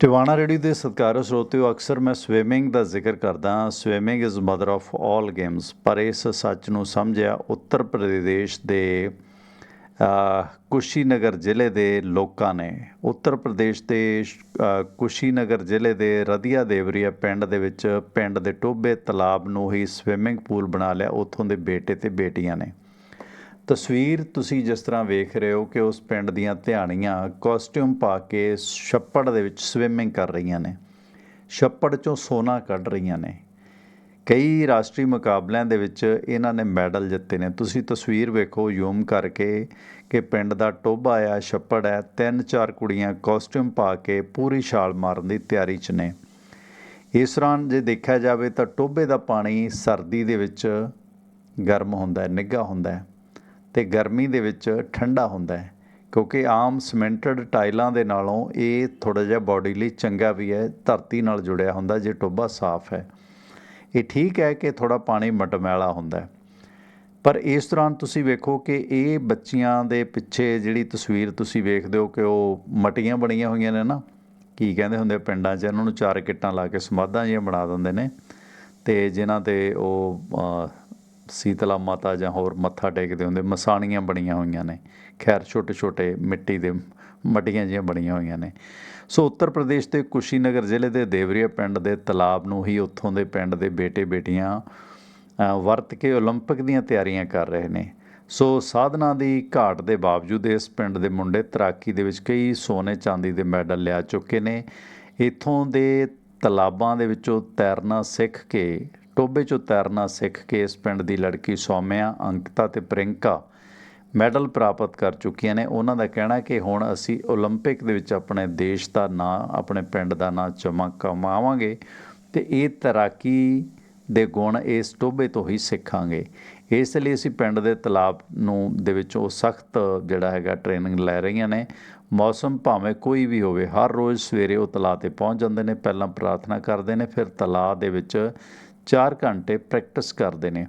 Tiwana radio ਦੇ ਸਤਿਕਾਰ ਸਰੋਤਿਓ, ਅਕਸਰ ਮੈਂ ਸਵਿਮਿੰਗ ਦਾ ਜ਼ਿਕਰ ਕਰਦਾ swimming is mother of all games ਪਰ ਇਸ ਸੱਚ ਨੂੰ ਸਮਝਿਆ, ਉੱਤਰ ਪ੍ਰਦੇਸ਼ ਦੇ ਕੁਸ਼ੀਨਗਰ ਜ਼ਿਲ੍ਹੇ ਦੇ ਲੋਕਾਂ ਨੇ। ਉੱਤਰ ਪ੍ਰਦੇਸ਼ ਦੇ ਕੁਸ਼ੀਨਗਰ ਜ਼ਿਲ੍ਹੇ ਦੇ ਰਦੀਆ ਦੇਵਰੀਆ ਪਿੰਡ ਦੇ ਵਿੱਚ ਪਿੰਡ ਦੇ ਟੋਬੇ ਤਲਾਬ ਨੂੰ ਹੀ ਸਵਿਮਿੰਗ ਪੂਲ ਬਣਾ ਲਿਆ। ਉੱਥੋਂ ਦੇ ਬੇਟੇ ਤੇ ਬੇਟੀਆਂ ਨੇ। ਤਸਵੀਰ ਤੁਸੀਂ ਜਿਸ ਤਰ੍ਹਾਂ ਵੇਖ ਰਹੇ ਹੋ ਕਿ ਉਸ ਪਿੰਡ ਦੀਆਂ ਧਿਆਣੀਆਂ ਕਾਸਟਿਊਮ ਪਾ ਕੇ ਛੱਪੜ ਦੇ ਵਿੱਚ ਸਵਿਮਿੰਗ ਕਰ ਰਹੀਆਂ ਨੇ। ਛੱਪੜ ਚੋਂ ਸੋਨਾ ਕੱਢ ਰਹੀਆਂ ਨੇ। ਕਈ ਰਾਸ਼ਟਰੀ ਮੁਕਾਬਲਿਆਂ ਦੇ ਵਿੱਚ ਇਹਨਾਂ ਨੇ ਮੈਡਲ ਜਿੱਤੇ ਨੇ। ਤੁਸੀਂ ਤਸਵੀਰ ਵੇਖੋ, ਯੂਮ ਕਰਕੇ ਕਿ ਪਿੰਡ ਦਾ ਟੋਭਾ ਆ, ਛੱਪੜ ਹੈ ਤਿੰਨ ਚਾਰ ਕੁੜੀਆਂ ਕਾਸਟਿਊਮ ਪਾ ਕੇ ਪੂਰੀ ਛਾਲ ਮਾਰਨ ਦੀ ਤਿਆਰੀ 'ਚ ਨੇ। ਇਸ ਦੌਰਾਨ ਜੇ ਦੇਖਿਆ ਜਾਵੇ ਤਾਂ ਟੋਭੇ ਦਾ ਪਾਣੀ ਸਰਦੀ ਦੇ ਵਿੱਚ ਗਰਮ ਹੁੰਦਾ ਹੈ, ਨਿੱਘਾ ਹੁੰਦਾ ਹੈ। ਤੇ ਗਰਮੀ ਦੇ ਵਿੱਚ ਠੰਡਾ ਹੁੰਦਾ ਹੈ, ਕਿਉਂਕਿ ਆਮ ਸਿਮੈਂਟਡ ਟਾਈਲਾਂ ਦੇ ਨਾਲੋਂ ਇਹ ਥੋੜਾ ਜਿਹਾ ਬਾਡੀ ਲਈ ਚੰਗਾ ਵੀ ਹੈ, ਧਰਤੀ ਨਾਲ ਜੁੜਿਆ ਹੁੰਦਾ, ਜੇ ਟੋਭਾ ਸਾਫ਼ ਹੈ। ਇਹ ਠੀਕ ਹੈ ਕਿ ਥੋੜਾ ਪਾਣੀ ਮਟਮੈਲਾ ਹੁੰਦਾ ਹੈ। ਪਰ ਇਸ ਦੌਰਾਨ ਤੁਸੀਂ ਵੇਖੋ ਕਿ ਇਹ ਬੱਚੀਆਂ ਦੇ ਪਿੱਛੇ ਜਿਹੜੀ ਤਸਵੀਰ ਤੁਸੀਂ ਵੇਖਦੇ ਹੋ ਕਿ ਉਹ ਮਟੀਆਂ ਬਣੀਆਂ ਹੋਈਆਂ ਨੇ ਨਾ, ਕੀ ਕਹਿੰਦੇ ਹੁੰਦੇ ਪਿੰਡਾਂ 'ਚ, ਇਹਨਾਂ ਨੂੰ ਚਾਰ ਕਿੱਟਾਂ ਲਾ ਕੇ ਸਮਾਧਾਂ ਜਿਹੀਆਂ ਬਣਾ ਦਿੰਦੇ ਨੇ, ਤੇ ਜਿਨ੍ਹਾਂ ਤੇ ਉਹ ਸੀਤਲਾ ਮਾਤਾ ਜਾਂ ਹੋਰ ਮੱਥਾ ਟੇਕਦੇ ਹੁੰਦੇ ਮਸਾਣੀਆਂ ਬਣੀਆਂ ਹੋਈਆਂ ਨੇ ਖੈਰ ਛੋਟੇ ਛੋਟੇ ਮਿੱਟੀ ਦੇ ਮਟੀਆਂ ਜਿਹੀਆਂ ਬਣੀਆਂ ਹੋਈਆਂ ਨੇ ਸੋ ਉੱਤਰ ਪ੍ਰਦੇਸ਼ ਦੇ ਕੁਸ਼ੀਨਗਰ ਜ਼ਿਲ੍ਹੇ ਦੇ ਦੇਵਰੀਆ ਪਿੰਡ ਦੇ ਤਲਾਬ ਨੂੰ ਹੀ ਉੱਥੋਂ ਦੇ ਪਿੰਡ ਦੇ ਬੇਟੇ ਬੇਟੀਆਂ ਅ, ਵਰਤ ਕੇ 올림픽 ਦੀਆਂ ਤਿਆਰੀਆਂ ਕਰ ਰਹੇ ਨੇ ਸੋ ਸਾਧਨਾ ਦੀ ਘਾਟ ਦੇ ਬਾਵਜੂਦ ਇਸ ਪਿੰਡ ਦੇ ਮੁੰਡੇ ਤੈਰਾਕੀ ਦੇ ਵਿੱਚ ਕਈ ਸੋਨੇ ਚਾਂਦੀ ਦੇ ਮੈਡਲ ਲਿਆ ਚੁੱਕੇ ਨੇ ਇਥੋਂ ਦੇ ਤਲਾਬਾਂ ਦੇ ਵਿੱਚੋਂ ਤੈਰਨਾ ਸਿੱਖ ਕੇ ਟੋਬੇ 'ਚੋਂ ਤੈਰਨਾ ਸਿੱਖ ਕੇ ਇਸ ਪਿੰਡ ਦੀ ਲੜਕੀ ਸੌਮਿਆ ਅੰਕਿਤਾ ਤੇ ਪ੍ਰਿੰਕਾ ਮੈਡਲ ਪ੍ਰਾਪਤ ਕਰ ਚੁੱਕੀਆਂ ਨੇ ਉਹਨਾਂ ਦਾ ਕਹਿਣਾ ਕਿ ਹੁਣ ਅਸੀਂ 올림픽 ਦੇ ਵਿੱਚ ਆਪਣੇ ਦੇਸ਼ ਦਾ ਨਾਂ ਆਪਣੇ ਪਿੰਡ ਦਾ ਨਾਂ ਚਮਕਾਵਾਂਗੇ ਤੇ ਇਹ ਤੈਰਾਕੀ ਦੇ ਗੁਣ ਇਸ ਟੋਬੇ ਤੋਂ ਹੀ ਸਿੱਖਾਂਗੇ ਇਸ ਲਈ ਅਸੀਂ ਪਿੰਡ ਦੇ ਤਲਾਬ ਨੂੰ ਦੇ ਵਿੱਚ ਉਹ ਸਖਤ ਜਿਹੜਾ ਹੈਗਾ ਟ੍ਰੇਨਿੰਗ ਲੈ ਰਹੀਆਂ ਨੇ ਮੌਸਮ ਭਾਵੇਂ ਕੋਈ ਵੀ ਹੋਵੇ ਹਰ ਰੋਜ਼ ਸਵੇਰੇ ਉਹ ਤਲਾਬ ਤੇ ਪਹੁੰਚ ਜਾਂਦੇ ਨੇ ਪਹਿਲਾਂ ਪ੍ਰਾਰਥਨਾ ਕਰਦੇ ਨੇ ਫਿਰ ਤਲਾਬ ਦੇ ਵਿੱਚ 4 ਘੰਟੇ ਪ੍ਰੈਕਟਿਸ ਕਰਦੇ ਨੇ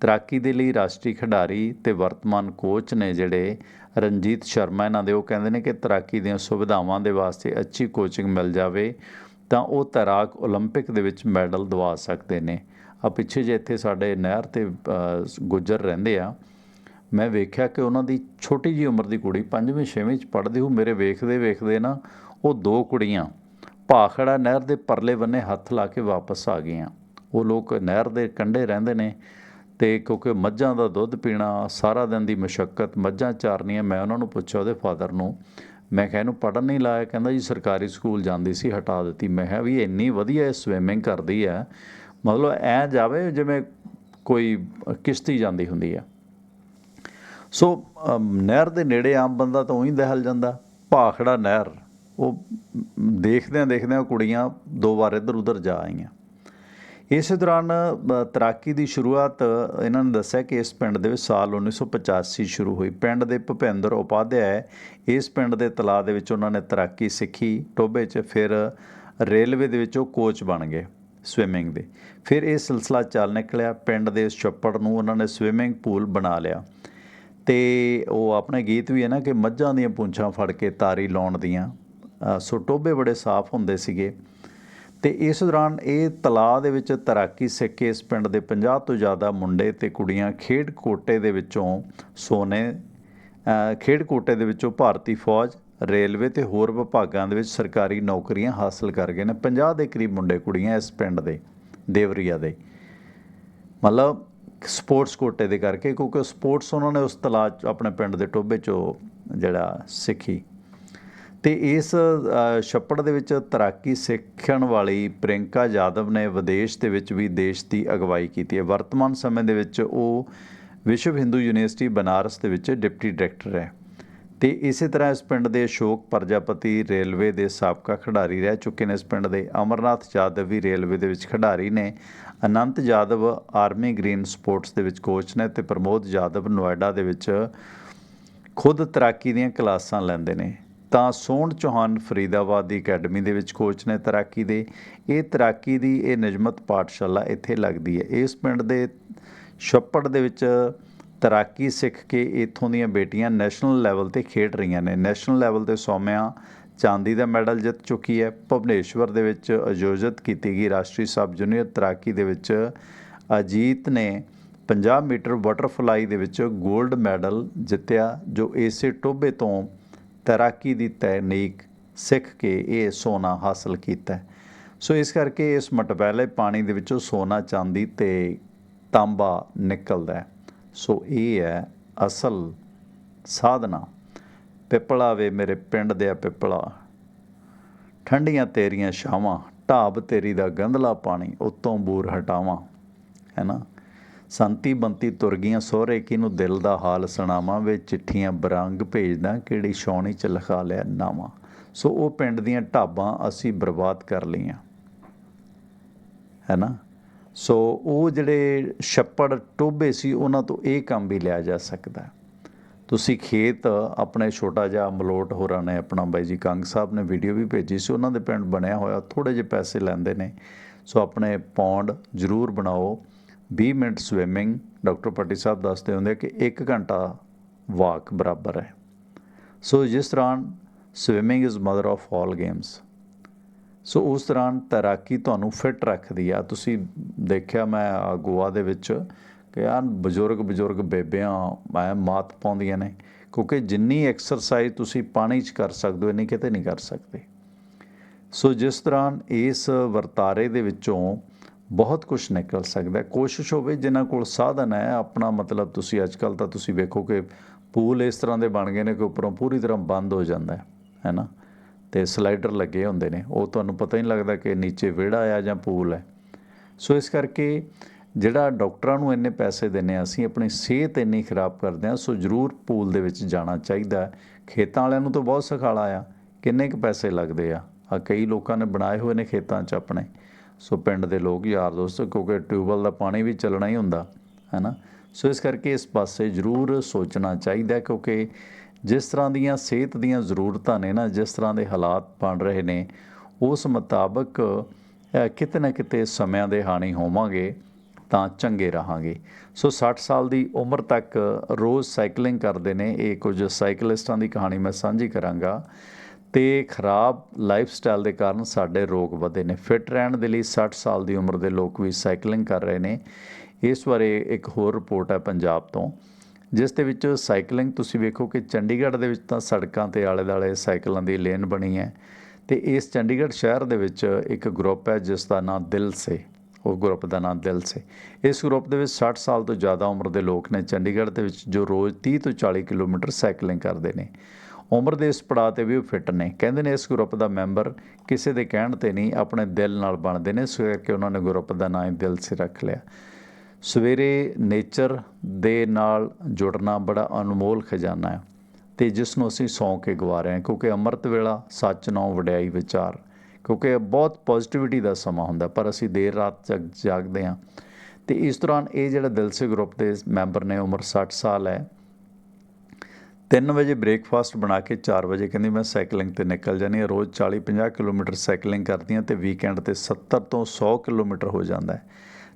ਤੈਰਾਕੀ ਦੇ ਲਈ ਰਾਸ਼ਟਰੀ ਖਿਡਾਰੀ ਤੇ ਵਰਤਮਾਨ ਕੋਚ ਨੇ ਜਿਹੜੇ ਰਣਜੀਤ ਸ਼ਰਮਾ ਇਹਨਾਂ ਦੇ ਉਹ ਕਹਿੰਦੇ ਨੇ ਕਿ ਤੈਰਾਕੀ ਦੀਆਂ ਸੁਵਿਧਾਵਾਂ ਦੇ ਵਾਸਤੇ ਅੱਛੀ ਕੋਚਿੰਗ ਮਿਲ ਜਾਵੇ ਤਾਂ ਉਹ ਤੈਰਾਕ 올림픽 ਦੇ ਵਿੱਚ ਮੈਡਲ ਦਵਾ ਸਕਦੇ ਨੇ ਆ ਪਿੱਛੇ ਜੇ ਇੱਥੇ ਸਾਡੇ ਨਹਿਰ ਤੇ ਅ, ਗੁੱਜਰ ਰਹਿੰਦੇ ਆ ਮੈਂ ਵੇਖਿਆ ਕਿ ਉਹਨਾਂ ਦੀ ਛੋਟੀ ਜੀ ਉਮਰ ਦੀ ਕੁੜੀ 5ਵੀਂ 6ਵੀਂ ਚ ਪੜ੍ਹਦੀ ਹੋ ਮੇਰੇ ਵੇਖਦੇ ਵੇਖਦੇ ਨਾ ਉਹ ਦੋ ਕੁੜੀਆਂ ਭਾਖੜਾ ਨਹਿਰ ਦੇ ਪਰਲੇ ਬੰਨੇ ਹੱਥ ਲਾ ਕੇ ਵਾਪਸ ਆ ਗਈਆਂ ਉਹ ਲੋਕ ਨਹਿਰ ਦੇ ਕੰਢੇ ਰਹਿੰਦੇ ਨੇ ਤੇ ਕਿਉਂਕਿ ਮੱਝਾਂ ਦਾ ਦੁੱਧ ਪੀਣਾ, ਸਾਰਾ ਦਿਨ ਦੀ ਮੁਸ਼ਕਲ ਮੱਝਾਂ ਚਾਰਨੀਆਂ ਮੈਂ ਉਹਨਾਂ ਨੂੰ ਪੁੱਛਿਆ ਉਹਦੇ ਫਾਦਰ ਨੂੰ। ਮੈਂ ਕਿਹਾ ਇਹਨੂੰ ਪੜਨ ਨਹੀਂ ਲਾਇਆ, ਕਹਿੰਦਾ ਜੀ ਸਰਕਾਰੀ ਸਕੂਲ ਜਾਂਦੀ ਸੀ, ਹਟਾ ਦਿੱਤੀ। ਮੈਂ ਕਿਹਾ ਵੀ ਇੰਨੀ ਵਧੀਆ ਇਹ ਸਵਿਮਿੰਗ ਕਰਦੀ ਹੈ, ਮਤਲਬ ਐ ਜਾਵੇ ਜਿਵੇਂ ਕੋਈ ਕਿਸ਼ਤੀ ਜਾਂਦੀ ਹੁੰਦੀ ਆ ਸੋ ਨਹਿਰ ਦੇ ਨੇੜੇ ਆਮ ਬੰਦਾ ਤਾਂ ਉਹੀ ਦਹਿਲ ਜਾਂਦਾ। ਭਾਖੜਾ ਨਹਿਰ, ਉਹ ਦੇਖਦਿਆਂ ਦੇਖਦਿਆਂ ਕੁੜੀਆਂ ਦੋ ਵਾਰ ਇੱਧਰ ਉੱਧਰ ਜਾ ਆਈਆਂ। ਇਸੇ ਦੌਰਾਨ ਅ, ਤੈਰਾਕੀ ਦੀ ਸ਼ੁਰੂਆਤ ਇਹਨਾਂ ਨੇ ਦੱਸਿਆ ਕਿ ਇਸ ਪਿੰਡ ਦੇ ਵਿੱਚ ਸਾਲ 1985 ਸ਼ੁਰੂ ਹੋਈ। ਪਿੰਡ ਦੇ ਭੁਪਿੰਦਰ ਉਪਾਧਿਆਏ ਇਸ ਪਿੰਡ ਦੇ ਤਲਾਅ ਦੇ ਵਿੱਚ ਉਹਨਾਂ ਨੇ ਤੈਰਾਕੀ ਸਿੱਖੀ। ਟੋਬੇ 'ਚ ਫਿਰ ਰੇਲਵੇ ਦੇ ਵਿੱਚ ਉਹ ਕੋਚ ਬਣ ਗਏ ਸਵਿਮਿੰਗ ਦੇ। ਫਿਰ ਇਹ ਸਿਲਸਿਲਾ ਚੱਲ ਨਿਕਲਿਆ। ਪਿੰਡ ਦੇ ਇਸ ਛੱਪੜ ਨੂੰ ਉਹਨਾਂ ਨੇ ਸਵਿਮਿੰਗ ਪੂਲ ਬਣਾ ਲਿਆ। ਤੇ ਉਹ ਆਪਣੇ ਗੀਤ ਵੀ ਹੈ ਨਾ ਕਿ ਮੱਝਾਂ ਦੀਆਂ ਪੂੰਛਾਂ ਫੜ ਕੇ ਤਾਰੀ ਲਾਉਣ ਦੀਆਂ। ਸੋ ਟੋਬੇ ਬੜੇ ਸਾਫ਼ ਹੁੰਦੇ ਸੀਗੇ। ਤੇ ਇਸ ਦੌਰਾਨ ਇਹ ਤਲਾਅ ਦੇ ਵਿੱਚ ਤੈਰਾਕੀ ਸਿੱਖ ਕੇ ਇਸ ਪਿੰਡ ਦੇ 50 ਤੋਂ ਜ਼ਿਆਦਾ ਮੁੰਡੇ ਤੇ ਕੁੜੀਆਂ ਖੇਡ ਕੋਟੇ ਦੇ ਵਿੱਚੋਂ ਸੋਨੇ ਖੇਡ ਕੋਟੇ ਦੇ ਵਿੱਚੋਂ ਭਾਰਤੀ ਫੌਜ, ਰੇਲਵੇ ਤੇ ਹੋਰ ਵਿਭਾਗਾਂ ਦੇ ਵਿੱਚ ਸਰਕਾਰੀ ਨੌਕਰੀਆਂ ਹਾਸਲ ਕਰ ਗਏ ਨੇ। 50 ਦੇ ਕਰੀਬ ਮੁੰਡੇ ਕੁੜੀਆਂ ਇਸ ਪਿੰਡ ਦੇ, ਦੇਵਰੀਆ ਦੇ। ਮਤਲਬ ਸਪੋਰਟਸ ਕੋਟੇ ਦੇ ਕਰਕੇ ਕਿਉਂਕਿ ਸਪੋਰਟਸ ਉਹਨਾਂ ਨੇ ਉਸ ਤਲਾਅ 'ਚ ਆਪਣੇ ਪਿੰਡ ਦੇ ਟੋਬੇ 'ਚੋਂ ਜਿਹੜਾ ਸਿੱਖੀ। ਤੇ ਇਸ ਛੱਪੜ ਦੇ ਵਿੱਚ ਤੈਰਾਕੀ ਸਿੱਖਣ ਵਾਲੀ ਪ੍ਰਿੰਕਾ ਯਾਦਵ ਨੇ ਵਿਦੇਸ਼ ਦੇ ਵਿੱਚ ਵੀ ਦੇਸ਼ ਦੀ ਅਗਵਾਈ ਕੀਤੀ ਹੈ। ਵਰਤਮਾਨ ਸਮੇਂ ਦੇ ਵਿੱਚ ਉਹ ਵਿਸ਼ਵ ਹਿੰਦੂ ਯੂਨੀਵਰਸਿਟੀ ਬਨਾਰਸ ਦੇ ਵਿੱਚ ਡਿਪਟੀ ਡਾਇਰੈਕਟਰ ਹੈ। ਤੇ ਇਸੇ ਤਰ੍ਹਾਂ ਇਸ ਪਿੰਡ ਦੇ ਅਸ਼ੋਕ ਪ੍ਰਜਾਪਤੀ ਰੇਲਵੇ ਦੇ ਸਾਬਕਾ ਖਿਡਾਰੀ ਰਹਿ ਚੁੱਕੇ ਨੇ। ਇਸ ਪਿੰਡ ਦੇ ਅਮਰਨਾਥ ਯਾਦਵ ਵੀ ਰੇਲਵੇ ਦੇ ਵਿੱਚ ਖਿਡਾਰੀ ਨੇ। Anant Yadav army green sports ਦੇ ਵਿੱਚ ਕੋਚ ਨੇ ਤੇ ਪ੍ਰਮੋਦ ਯਾਦਵ ਨੋਇਡਾ ਦੇ ਵਿੱਚ ਖੁਦ ਤੈਰਾਕੀ ਦੀਆਂ ਕਲਾਸਾਂ ਲੈਂਦੇ ਨੇ। ਤਾਂ ਸੋਹਣ ਚੌਹਾਨ ਫਰੀਦਾਬਾਦ ਦੀ ਅਕੈਡਮੀ ਦੇ ਵਿੱਚ ਕੋਚ ਨੇ ਤੈਰਾਕੀ ਦੇ, ਇਹ ਤੈਰਾਕੀ ਦੀ ਇਹ ਨਿਯਮਤ ਪਾਠਸ਼ਾਲਾ ਇੱਥੇ ਲੱਗਦੀ ਹੈ। ਇਸ ਪਿੰਡ ਦੇ ਛੱਪੜ ਦੇ ਵਿੱਚ ਤੈਰਾਕੀ ਸਿੱਖ ਕੇ ਇੱਥੋਂ ਦੀਆਂ ਬੇਟੀਆਂ ਨੈਸ਼ਨਲ ਲੈਵਲ ਤੇ ਖੇਡ ਰਹੀਆਂ ਨੇ। ਨੈਸ਼ਨਲ ਲੈਵਲ ਤੇ ਸੌਮਿਆ ਚਾਂਦੀ ਦਾ ਮੈਡਲ ਜਿੱਤ ਚੁੱਕੀ ਹੈ। ਭੁਵਨੇਸ਼ਵਰ ਦੇ ਵਿੱਚ ਆਯੋਜਿਤ ਕੀਤੀ ਗਈ ਰਾਸ਼ਟਰੀ ਸਬ ਜੂਨੀਅਰ ਤੈਰਾਕੀ ਦੇ ਵਿੱਚ ਅਜੀਤ ਨੇ 50 ਮੀਟਰ ਬਟਰਫਲਾਈ ਦੇ ਵਿੱਚ 골ਡ ਮੈਡਲ ਜਿੱਤਿਆ, ਜੋ ਇਸੇ ਟੋਬੇ ਤੋਂ ਤੈਰਾਕੀ ਦੀ ਤਕਨੀਕ ਸਿੱਖ ਕੇ ਇਹ ਸੋਨਾ ਹਾਸਲ ਕੀਤਾ ਸੋ ਇਸ ਕਰਕੇ ਇਸ ਮਟਬੈਲੇ ਪਾਣੀ ਦੇ ਵਿੱਚੋਂ ਸੋਨਾ, ਚਾਂਦੀ ਤੇ ਤਾਂਬਾ ਨਿਕਲਦਾ ਹੈ। ਸੋ ਇਹ ਹੈ ਅਸਲ ਸਾਧਨਾ। ਪਿੱਪਲਾ ਵੇ ਮੇਰੇ ਪਿੰਡ ਦੇ ਆ ਪਿੱਪਲਾ, ਠੰਡੀਆਂ ਤੇਰੀਆਂ ਛਾਵਾਂ, ਢਾਬ ਤੇਰੀ ਦਾ ਗੰਧਲਾ ਪਾਣੀ, ਉਤੋਂ ਬੂਰ ਹਟਾਵਾਂ। ਹੈ ਨਾ? ਸੰਤੀ ਬੰਤੀ ਤੁਰ ਗਈਆਂ, ਸਹੁਰੇ ਕਿਨੂੰ ਦਿਲ ਦਾ ਹਾਲ ਸੁਣਾਵਾਂ, ਵੇ ਚਿੱਠੀਆਂ ਬਰੰਗ ਭੇਜਦਾ, ਕਿਹੜੀ ਛਾਉਣੀ ਚ ਲਿਖਾ ਲਿਆ ਨਾਵਾਂ। ਸੋ ਉਹ ਪਿੰਡ ਦੀਆਂ ਢਾਬਾਂ ਅਸੀਂ ਬਰਬਾਦ ਕਰ ਲਈਆਂ। ਹੈ ਨਾ ਸੋ ਉਹ ਜਿਹੜੇ ਛੱਪੜ ਟੋਬੇ ਸੀ, ਉਹਨਾਂ ਤੋਂ ਇਹ ਕੰਮ ਵੀ ਲਿਆ ਜਾ ਸਕਦਾ। ਤੁਸੀਂ ਖੇਤ ਆਪਣੇ ਛੋਟਾ ਜਿਹਾ ਮਲੋਟ ਹੋਰਾਂ ਨੇ, ਆਪਣਾ ਬਾਈ ਜੀ ਕੰਗ ਸਾਹਿਬ ਨੇ ਵੀਡੀਓ ਵੀ ਭੇਜੀ ਸੀ, ਉਹਨਾਂ ਦੇ ਪਿੰਡ ਬਣਿਆ ਹੋਇਆ ਥੋੜੇ ਜਿਹੇ ਪੈਸੇ ਲੈਂਦੇ ਨੇ। ਸੋ ਆਪਣੇ ਪੌਂਡ ਜ਼ਰੂਰ ਬਣਾਓ। 20 ਮਿੰਟ ਸਵਿਮਿੰਗ ਡਾਕਟਰ ਪੱਟੀ ਸਾਹਿਬ ਦੱਸਦੇ ਹੁੰਦੇ ਕਿ 1 ਘੰਟਾ ਵਾਕ ਬਰਾਬਰ ਹੈ। ਸੋ ਜਿਸ ਤਰ੍ਹਾਂ swimming is mother of all games so ਉਸ ਦੌਰਾਨ ਤੈਰਾਕੀ ਤੁਹਾਨੂੰ ਫਿਟ ਰੱਖਦੀ ਆ। ਤੁਸੀਂ ਦੇਖਿਆ ਮੈਂ ਗੋਆ ਦੇ ਵਿੱਚ ਕਿ ਯਾਰ ਬਜ਼ੁਰਗ ਬਜ਼ੁਰਗ ਬੇਬਿਆਂ ਮੈਂ ਮਾਤ ਪਾਉਂਦੀਆਂ ਨੇ, ਕਿਉਂਕਿ ਜਿੰਨੀ ਐਕਸਰਸਾਈਜ਼ ਤੁਸੀਂ ਪਾਣੀ 'ਚ ਕਰ ਸਕਦੇ ਹੋ, ਇੰਨੀ ਕਿਤੇ ਨਹੀਂ ਕਰ ਸਕਦੇ। ਸੋ ਜਿਸ ਤਰ੍ਹਾਂ ਇਸ ਵਰਤਾਰੇ ਦੇ ਵਿੱਚੋਂ ਬਹੁਤ ਕੁਝ ਨਿਕਲ ਸਕਦਾ ਕੋਸ਼ਿਸ਼ ਹੋਵੇ ਜਿਨ੍ਹਾਂ ਕੋਲ ਸਾਧਨ ਹੈ, ਆਪਣਾ ਮਤਲਬ ਤੁਸੀਂ ਅੱਜ ਕੱਲ ਤਾਂ ਤੁਸੀਂ ਵੇਖੋ ਕਿ ਪੂਲ ਇਸ ਤਰ੍ਹਾਂ ਦੇ ਬਣ ਗਏ ਨੇ ਕਿ ਉੱਪਰੋਂ ਪੂਰੀ ਤਰ੍ਹਾਂ ਬੰਦ ਹੋ ਜਾਂਦਾ ਹੈ ਹੈ ਨਾ? ਤੇ ਸਲਾਈਡਰ ਲੱਗੇ ਹੁੰਦੇ ਨੇ। ਉਹ ਤੁਹਾਨੂੰ ਪਤਾ ਹੀ ਨਹੀਂ ਲੱਗਦਾ ਕਿ ਨੀਚੇ ਵਿਹੜਾ ਆ ਜਾਂ ਪੂਲ ਹੈ। ਸੋ ਇਸ ਕਰਕੇ ਜਿਹੜਾ ਡਾਕਟਰਾਂ ਨੂੰ ਇੰਨੇ ਪੈਸੇ ਦਿੰਨੇ ਆ ਅਸੀਂ ਆਪਣੀ ਸਿਹਤ ਇੰਨੀ ਖਰਾਬ ਕਰਦੇ ਆ ਸੋ ਜ਼ਰੂਰ ਪੂਲ ਦੇ ਵਿੱਚ ਜਾਣਾ ਚਾਹੀਦਾ ਖੇਤਾਂ ਵਾਲਿਆਂ ਨੂੰ ਤਾਂ ਬਹੁਤ ਸਖਾਲਾ ਆ। ਕਿੰਨੇ ਕੁ ਪੈਸੇ ਲੱਗਦੇ ਆ? ਆ ਕਈ ਲੋਕਾਂ ਨੇ ਬਣਾਏ ਹੋਏ ਨੇ ਖੇਤਾਂ 'ਚ ਆਪਣੇ। ਸੋ ਪਿੰਡ ਦੇ ਲੋਕ ਯਾਰ ਦੋਸਤ, ਕਿਉਂਕਿ ਟਿਊਬਵੈੱਲ ਦਾ ਪਾਣੀ ਵੀ ਚੱਲਣਾ ਹੀ ਹੁੰਦਾ ਹੈ ਨਾ ਸੋ ਇਸ ਕਰਕੇ ਇਸ ਪਾਸੇ ਜ਼ਰੂਰ ਸੋਚਣਾ ਚਾਹੀਦਾ ਕਿਉਂਕਿ ਜਿਸ ਤਰ੍ਹਾਂ ਦੀਆਂ ਸਿਹਤ ਦੀਆਂ ਜ਼ਰੂਰਤਾਂ ਨੇ ਨਾ, ਜਿਸ ਤਰ੍ਹਾਂ ਦੇ ਹਾਲਾਤ ਬਣ ਰਹੇ ਨੇ, ਉਸ ਮੁਤਾਬਕ ਕਿਤੇ ਨਾ ਕਿਤੇ ਸਮਿਆਂ ਦੇ ਹਾਣੀ ਹੋਵਾਂਗੇ, ਤਾਂ ਚੰਗੇ ਰਹਾਂਗੇ। ਸੋ 60 ਸਾਲ ਦੀ ਉਮਰ ਤੱਕ ਰੋਜ਼ ਸਾਈਕਲਿੰਗ ਕਰਦੇ ਨੇ, ਇਹ ਕੁਝ ਸਾਈਕਲਿਸਟਾਂ ਦੀ ਕਹਾਣੀ ਮੈਂ ਸਾਂਝੀ ਕਰਾਂਗਾ। ਤੇ ਖਰਾਬ ਲਾਈਫ ਸਟਾਈਲ ਦੇ ਕਾਰਨ ਸਾਡੇ ਰੋਗ ਵਧੇ ਨੇ। ਫਿਟ ਰਹਿਣ ਦੇ ਲਈ 60 ਸਾਲ ਦੀ ਉਮਰ ਦੇ ਲੋਕ ਵੀ ਸਾਈਕਲਿੰਗ ਕਰ ਰਹੇ ਨੇ। ਇਸ ਬਾਰੇ ਇੱਕ ਹੋਰ ਰਿਪੋਰਟ ਹੈ ਪੰਜਾਬ ਤੋਂ, ਜਿਸ ਦੇ ਵਿੱਚ ਸਾਈਕਲਿੰਗ ਤੁਸੀਂ ਵੇਖੋ ਕਿ ਚੰਡੀਗੜ੍ਹ ਦੇ ਵਿੱਚ ਤਾਂ ਸੜਕਾਂ ਤੇ ਆਲੇ-ਦਾਲੇ ਸਾਈਕਲਾਂ ਦੀ ਲੇਨ ਬਣੀ ਹੈ ਤੇ ਇਸ ਚੰਡੀਗੜ੍ਹ ਸ਼ਹਿਰ ਦੇ ਵਿੱਚ ਇੱਕ ਗਰੁੱਪ ਹੈ ਜਿਸ ਦਾ ਨਾਮ ਦਿਲ ਸੇ, ਉਹ ਗਰੁੱਪ ਦਾ ਨਾਮ ਦਿਲ ਸੇ। ਇਸ ਗਰੁੱਪ ਦੇ ਵਿੱਚ 60 ਸਾਲ ਤੋਂ ਜ਼ਿਆਦਾ ਉਮਰ ਦੇ ਲੋਕ ਨੇ ਚੰਡੀਗੜ੍ਹ ਦੇ ਵਿੱਚ ਜੋ ਰੋਜ਼ 30 ਤੋਂ 40 ਕਿਲੋਮੀਟਰ ਸਾਈਕਲਿੰਗ ਕਰਦੇ ਨੇ। ਉਮਰ ਦੇ ਇਸ ਪੜਾਅ ਤੇ ਵੀ ਉਹ ਫਿੱਟ ਨੇ। ਕਹਿੰਦੇ ਨੇ ਇਸ ਗਰੁੱਪ ਦਾ ਮੈਂਬਰ ਕਿਸੇ ਦੇ ਕਹਿਣ ਤੇ ਨਹੀਂ, ਆਪਣੇ ਦਿਲ ਨਾਲ ਬਣਦੇ ਨੇ ਸੋ ਕਿ ਉਹਨਾਂ ਨੇ ਗਰੁੱਪ ਦਾ ਨਾਮ ਦਿਲ ਸੇ ਰੱਖ ਲਿਆ। ਸਵੇਰੇ ਨੇਚਰ ਦੇ ਨਾਲ ਜੁੜਨਾ ਬੜਾ ਅਨਮੋਲ ਖਜ਼ਾਨਾ ਹੈ ਤੇ ਜਿਸ ਨੂੰ ਅਸੀਂ ਸੌਂ ਕੇ ਗਵਾ ਰਹੇ ਹਾਂ, ਕਿਉਂਕਿ ਅੰਮ੍ਰਿਤ ਵੇਲਾ ਸੱਚ ਨੌ ਵਡਿਆਈ ਵਿਚਾਰ, ਕਿਉਂਕਿ ਇਹ ਬਹੁਤ ਪੋਜ਼ਿਟਿਵਿਟੀ ਦਾ ਸਮਾਂ ਹੁੰਦਾ, ਪਰ ਅਸੀਂ ਦੇਰ ਰਾਤ ਤੱਕ ਜਾਗਦੇ ਹਾਂ। ਤੇ ਇਸ ਦੌਰਾਨ ਇਹ ਜਿਹੜਾ ਦਿਲ ਸੇ ਗਰੁੱਪ ਦੇ ਮੈਂਬਰ ਨੇ, ਉਮਰ 60 ਸਾਲ ਹੈ 3 ਵਜੇ ਬ੍ਰੇਕਫਾਸਟ ਬਣਾ ਕੇ 4 ਵਜੇ ਕਹਿੰਦੀ, ਮੈਂ ਸਾਈਕਲਿੰਗ ਤੇ ਨਿਕਲ ਜਾਂਦੀ ਹਾਂ। ਰੋਜ਼ 40 50 ਕਿਲੋਮੀਟਰ ਸਾਈਕਲਿੰਗ ਕਰਦੀ ਹਾਂ ਤੇ ਵੀਕਐਂਡ ਤੇ 70 ਤੋਂ 100 ਕਿਲੋਮੀਟਰ ਹੋ ਜਾਂਦਾ ਹੈ।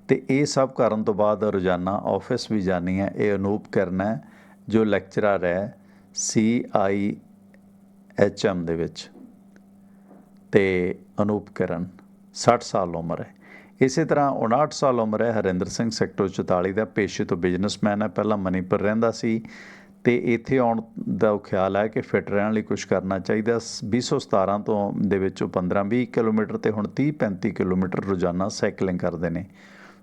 ਤੇ ਇਹ ਸਭ ਕਰਨ ਤੋਂ ਬਾਅਦ ਰੋਜ਼ਾਨਾ ਆਫਿਸ ਵੀ ਜਾਣੀ ਹੈ। ਇਹ ਅਨੂਪ ਕਰਨਾ ਹੈ, ਜੋ ਲੈਕਚਰਰ ਹੈ ਸੀ ਆਈ ਐਚ ਐਮ ਦੇ ਵਿੱਚ। ਤੇ ਅਨੂਪ ਕਰਨ 60 ਸਾਲ ਉਮਰ ਹੈ। ਇਸੇ ਤਰ੍ਹਾਂ 59 ਸਾਲ ਉਮਰ ਹੈ, ਹਰਿੰਦਰ ਸਿੰਘ ਸੈਕਟਰ 44 ਦਾ, ਪੇਸ਼ੇ ਤੋਂ ਬਿਜ਼ਨਸਮੈਨ ਹੈ। ਪਹਿਲਾਂ ਮਨੀਪੁਰ ਰਹਿੰਦਾ ਸੀ। ਤੇ ਇੱਥੇ ਆਉਣ ਦਾ ਉਹ ਖਿਆਲ ਹੈ ਕਿ ਫਿਟ ਰਹਿਣ ਲਈ ਕੁਝ ਕਰਨਾ ਚਾਹੀਦਾ। 2017 ਤੋਂ ਦੇ ਵਿੱਚ ਉਹ 15-20 ਕਿਲੋਮੀਟਰ ਤੇ ਹੁਣ 30-35 ਕਿਲੋਮੀਟਰ ਰੋਜ਼ਾਨਾ ਸਾਈਕਲਿੰਗ ਕਰਦੇ ਨੇ।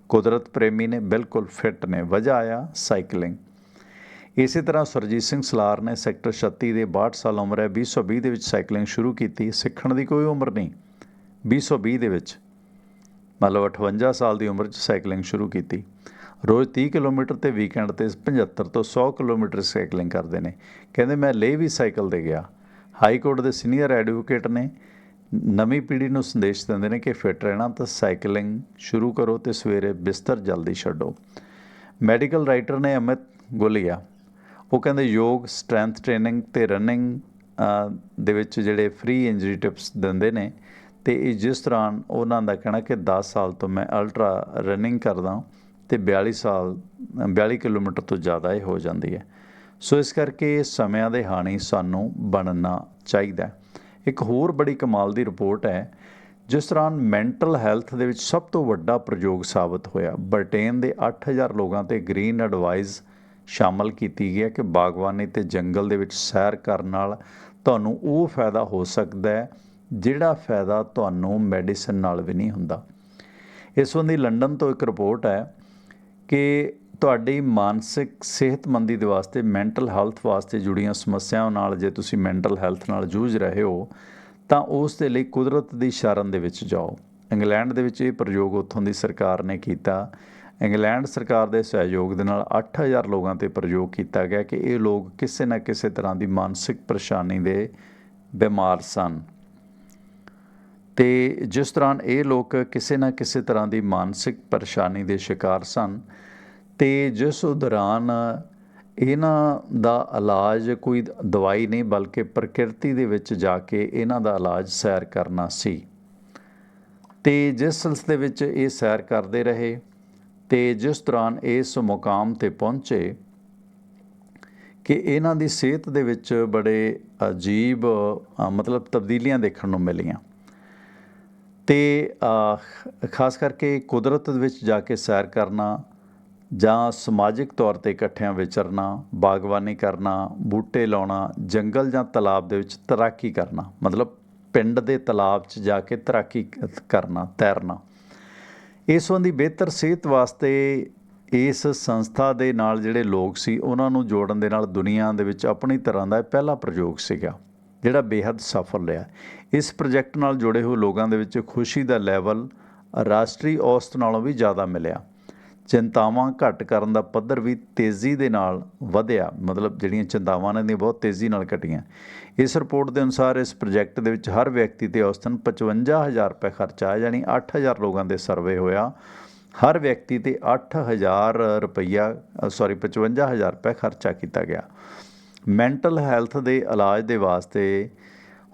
ਕੁਦਰਤ ਪ੍ਰੇਮੀ ਨੇ ਬਿਲਕੁਲ ਫਿਟ ਨੇ, ਵਜ੍ਹਾ ਆਇਆ ਸਾਈਕਲਿੰਗ। ਇਸੇ ਤਰ੍ਹਾਂ ਸਰਜੀਤ ਸਿੰਘ ਸਲਾਰ ਨੇ ਸੈਕਟਰ 36 ਦੇ 62 ਸਾਲ ਉਮਰ ਹੈ 2020 ਦੇ ਵਿੱਚ ਸਾਈਕਲਿੰਗ ਸ਼ੁਰੂ ਕੀਤੀ, ਸਿੱਖਣ ਦੀ ਕੋਈ ਉਮਰ ਨਹੀਂ। 2020 ਦੇ ਵਿੱਚ ਮਤਲਬ 58 ਸਾਲ ਦੀ ਉਮਰ 'ਚ ਸਾਈਕਲਿੰਗ ਸ਼ੁਰੂ ਕੀਤੀ। ਰੋਜ਼ 30 ਕਿਲੋਮੀਟਰ ਤੇ ਵੀਕਐਂਡ ਤੇ 75 ਤੋਂ 100 ਕਿਲੋਮੀਟਰ ਸਾਈਕਲਿੰਗ ਕਰਦੇ ਨੇ। ਕਹਿੰਦੇ ਮੈਂ ਲੇ ਵੀ ਸਾਈਕਲ ਤੇ ਗਿਆ। ਹਾਈ ਕੋਰਟ ਦੇ ਸੀਨੀਅਰ ਐਡਵੋਕੇਟ ਨੇ ਨਵੀਂ ਪੀੜ੍ਹੀ ਨੂੰ ਸੰਦੇਸ਼ ਦਿੰਦੇ ਨੇ ਕਿ ਫਿਟ ਰਹਿਣਾ ਤਾਂ ਸਾਈਕਲਿੰਗ ਸ਼ੁਰੂ ਕਰੋ ਤੇ ਸਵੇਰੇ ਬਿਸਤਰ ਜਲਦੀ ਛੱਡੋ। ਮੈਡੀਕਲ ਰਾਈਟਰ ਨੇ ਅਮਿਤ ਗੁਲੀਆ ਉਹ ਕਹਿੰਦੇ ਯੋਗ ਸਟਰੈਂਥ ਟ੍ਰੇਨਿੰਗ ਤੇ ਰਨਿੰਗ ਦੇ ਵਿੱਚ ਜਿਹੜੇ ਫ੍ਰੀ ਇੰਜਰੀ ਟਿਪਸ ਦਿੰਦੇ ਨੇ ਤੇ ਇਹ ਜਿਸ ਤਰ੍ਹਾਂ ਉਹਨਾਂ ਦਾ ਕਹਿਣਾ ਕਿ 10 ਸਾਲ ਤੋਂ ਮੈਂ ਅਲਟਰਾ ਰਨਿੰਗ ਕਰਦਾ ਤੇ 42 ਸਾਲ 42 ਕਿਲੋਮੀਟਰ ਤੋਂ ਜ਼ਿਆਦਾ ਇਹ ਹੋ ਜਾਂਦੀ ਹੈ। ਸੋ ਇਸ ਕਰਕੇ ਸਮਿਆਂ ਦੇ ਹਾਣੀ ਸਾਨੂੰ ਬਣਨਾ ਚਾਹੀਦਾ ਇੱਕ ਹੋਰ ਬੜੀ ਕਮਾਲ ਦੀ ਰਿਪੋਰਟ ਹੈ, ਜਿਸ ਦੌਰਾਨ ਮੈਂਟਲ ਹੈਲਥ ਦੇ ਵਿੱਚ ਸਭ ਤੋਂ ਵੱਡਾ ਪ੍ਰਯੋਗ ਸਾਬਤ ਹੋਇਆ। ਬ੍ਰਿਟੇਨ ਦੇ 8000 ਲੋਕਾਂ ਤੇ ਗ੍ਰੀਨ ਐਡਵਾਈਸ ਸ਼ਾਮਲ ਕੀਤੀ ਗਈ ਹੈ ਕਿ ਬਾਗਬਾਨੀ ਤੇ ਜੰਗਲ ਦੇ ਵਿੱਚ ਸੈਰ ਕਰਨ ਨਾਲ ਤੁਹਾਨੂੰ ਉਹ ਫਾਇਦਾ ਹੋ ਸਕਦਾ ਹੈ, ਜਿਹੜਾ ਫਾਇਦਾ ਤੁਹਾਨੂੰ ਮੈਡੀਸਨ ਨਾਲ ਵੀ ਨਹੀਂ ਹੁੰਦਾ। ਇਸ ਸੰਬੰਧੀ ਲੰਡਨ ਤੋਂ ਇੱਕ ਰਿਪੋਰਟ ਹੈ ਕਿ ਤੁਹਾਡੀ ਮਾਨਸਿਕ ਸਿਹਤਮੰਦੀ ਦੇ ਵਾਸਤੇ ਮੈਂਟਲ ਹੈਲਥ ਵਾਸਤੇ ਜੁੜੀਆਂ ਸਮੱਸਿਆਵਾਂ ਨਾਲ ਜੇ ਤੁਸੀਂ ਮੈਂਟਲ ਹੈਲਥ ਨਾਲ ਜੂਝ ਰਹੇ ਹੋ, ਤਾਂ ਉਸ ਦੇ ਲਈ ਕੁਦਰਤ ਦੀ ਸ਼ਰਨ ਦੇ ਵਿੱਚ ਜਾਓ। ਇੰਗਲੈਂਡ ਦੇ ਵਿੱਚ ਇਹ ਪ੍ਰਯੋਗ ਉੱਥੋਂ ਦੀ ਸਰਕਾਰ ਨੇ ਕੀਤਾ। ਇੰਗਲੈਂਡ ਸਰਕਾਰ ਦੇ ਸਹਿਯੋਗ ਦੇ ਨਾਲ 8000 ਲੋਕਾਂ ਤੇ ਪ੍ਰਯੋਗ ਕੀਤਾ ਗਿਆ ਕਿ ਇਹ ਲੋਕ ਕਿਸੇ ਨਾ ਕਿਸੇ ਤਰ੍ਹਾਂ ਦੀ ਮਾਨਸਿਕ ਪਰੇਸ਼ਾਨੀ ਦੇ ਬਿਮਾਰ ਸਨ। ਤੇ ਜਿਸ ਦੌਰਾਨ ਇਹ ਲੋਕ ਕਿਸੇ ਨਾ ਕਿਸੇ ਤਰ੍ਹਾਂ ਦੀ ਮਾਨਸਿਕ ਪਰੇਸ਼ਾਨੀ ਦੇ ਸ਼ਿਕਾਰ ਸਨ ਤੇ ਜਿਸ ਦੌਰਾਨ ਇਹਨਾਂ ਦਾ ਇਲਾਜ ਕੋਈ ਦਵਾਈ ਨਹੀਂ ਬਲਕਿ ਪ੍ਰਕਿਰਤੀ ਦੇ ਵਿੱਚ ਜਾ ਕੇ ਇਹਨਾਂ ਦਾ ਇਲਾਜ ਸੈਰ ਕਰਨਾ ਸੀ। ਤੇ ਜਿਸ ਸਿਲਸਿਲੇ ਵਿੱਚ ਇਹ ਸੈਰ ਕਰਦੇ ਰਹੇ ਤੇ ਜਿਸ ਦੌਰਾਨ ਇਸ ਮੁਕਾਮ ਤੇ ਪਹੁੰਚੇ ਕਿ ਇਹਨਾਂ ਦੀ ਸਿਹਤ ਦੇ ਵਿੱਚ ਬੜੇ ਅਜੀਬ ਮਤਲਬ ਤਬਦੀਲੀਆਂ ਦੇਖਣ ਨੂੰ ਮਿਲੀਆਂ। ਤੇ ਖਾਸ ਕਰਕੇ ਕੁਦਰਤ ਵਿੱਚ ਜਾ ਕੇ ਸੈਰ ਕਰਨਾ ਜਾਂ ਸਮਾਜਿਕ ਤੌਰ ਤੇ ਇਕੱਠਿਆਂ ਵਿਚਰਨਾ, ਬਾਗਬਾਨੀ ਕਰਨਾ, ਬੂਟੇ ਲਾਉਣਾ, ਜੰਗਲ ਜਾਂ ਤਲਾਬ ਦੇ ਵਿੱਚ ਤੈਰਾਕੀ ਕਰਨਾ, ਮਤਲਬ ਪਿੰਡ ਦੇ ਤਲਾਬ 'ਚ ਜਾ ਕੇ ਤੈਰਾਕੀ ਕਰਨਾ, ਤੈਰਨਾ। ਇਸ ਸੰਬੰਧੀ ਬਿਹਤਰ ਸਿਹਤ ਵਾਸਤੇ ਇਸ ਸੰਸਥਾ ਦੇ ਨਾਲ ਜਿਹੜੇ ਲੋਕ ਸੀ, ਉਹਨਾਂ ਨੂੰ ਜੋੜਨ ਦੇ ਨਾਲ ਦੁਨੀਆ ਦੇ ਵਿੱਚ ਆਪਣੀ ਤਰ੍ਹਾਂ ਦਾ ਪਹਿਲਾ ਪ੍ਰਯੋਗ ਸੀਗਾ। ਜਿਹੜਾ ਬੇहद ਸਫਲ ਰਿਹਾ। ਇਸ ਪ੍ਰੋਜੈਕਟ ਨਾਲ ਜੁੜੇ ਹੋਏ ਲੋਕਾਂ ਦੇ ਵਿੱਚ ਖੁਸ਼ੀ ਦਾ ਲੈਵਲ, ਰਾਸ਼ਟਰੀ ਔਸਤ ਨਾਲੋਂ ਵੀ ਜ਼ਿਆਦਾ ਮਿਲਿਆ। ਚਿੰਤਾਵਾਂ ਘਟ ਕਰਨ ਦਾ ਪੱਧਰ ਵੀ ਤੇਜ਼ੀ ਦੇ ਨਾਲ ਵਧਿਆ। ਮਤਲਬ ਜਿਹੜੀਆਂ ਚਿੰਤਾਵਾਂ ਨੇ ਦੀਆਂ ਬਹੁਤ ਤੇਜ਼ੀ ਨਾਲ ਘਟੀਆਂ। ਇਸ ਰਿਪੋਰਟ ਦੇ ਅਨੁਸਾਰ ਇਸ ਪ੍ਰੋਜੈਕਟ ਦੇ ਵਿੱਚ ਹਰ ਵਿਅਕਤੀ ਤੇ ਔਸਤਨ 55000 ਰੁਪਏ ਖਰਚਾ ਆਇਆ, ਯਾਨੀ 8000 ਲੋਕਾਂ ਦੇ ਸਰਵੇ ਹੋਇਆ। ਹਰ ਵਿਅਕਤੀ ਤੇ 8000 ਰੁਪਈਆ ਸੌਰੀ 55000 ਰੁਪਏ ਖਰਚਾ ਕੀਤਾ ਗਿਆ। ਮੈਂਟਲ ਹੈਲਥ ਦੇ ਇਲਾਜ ਦੇ ਵਾਸਤੇ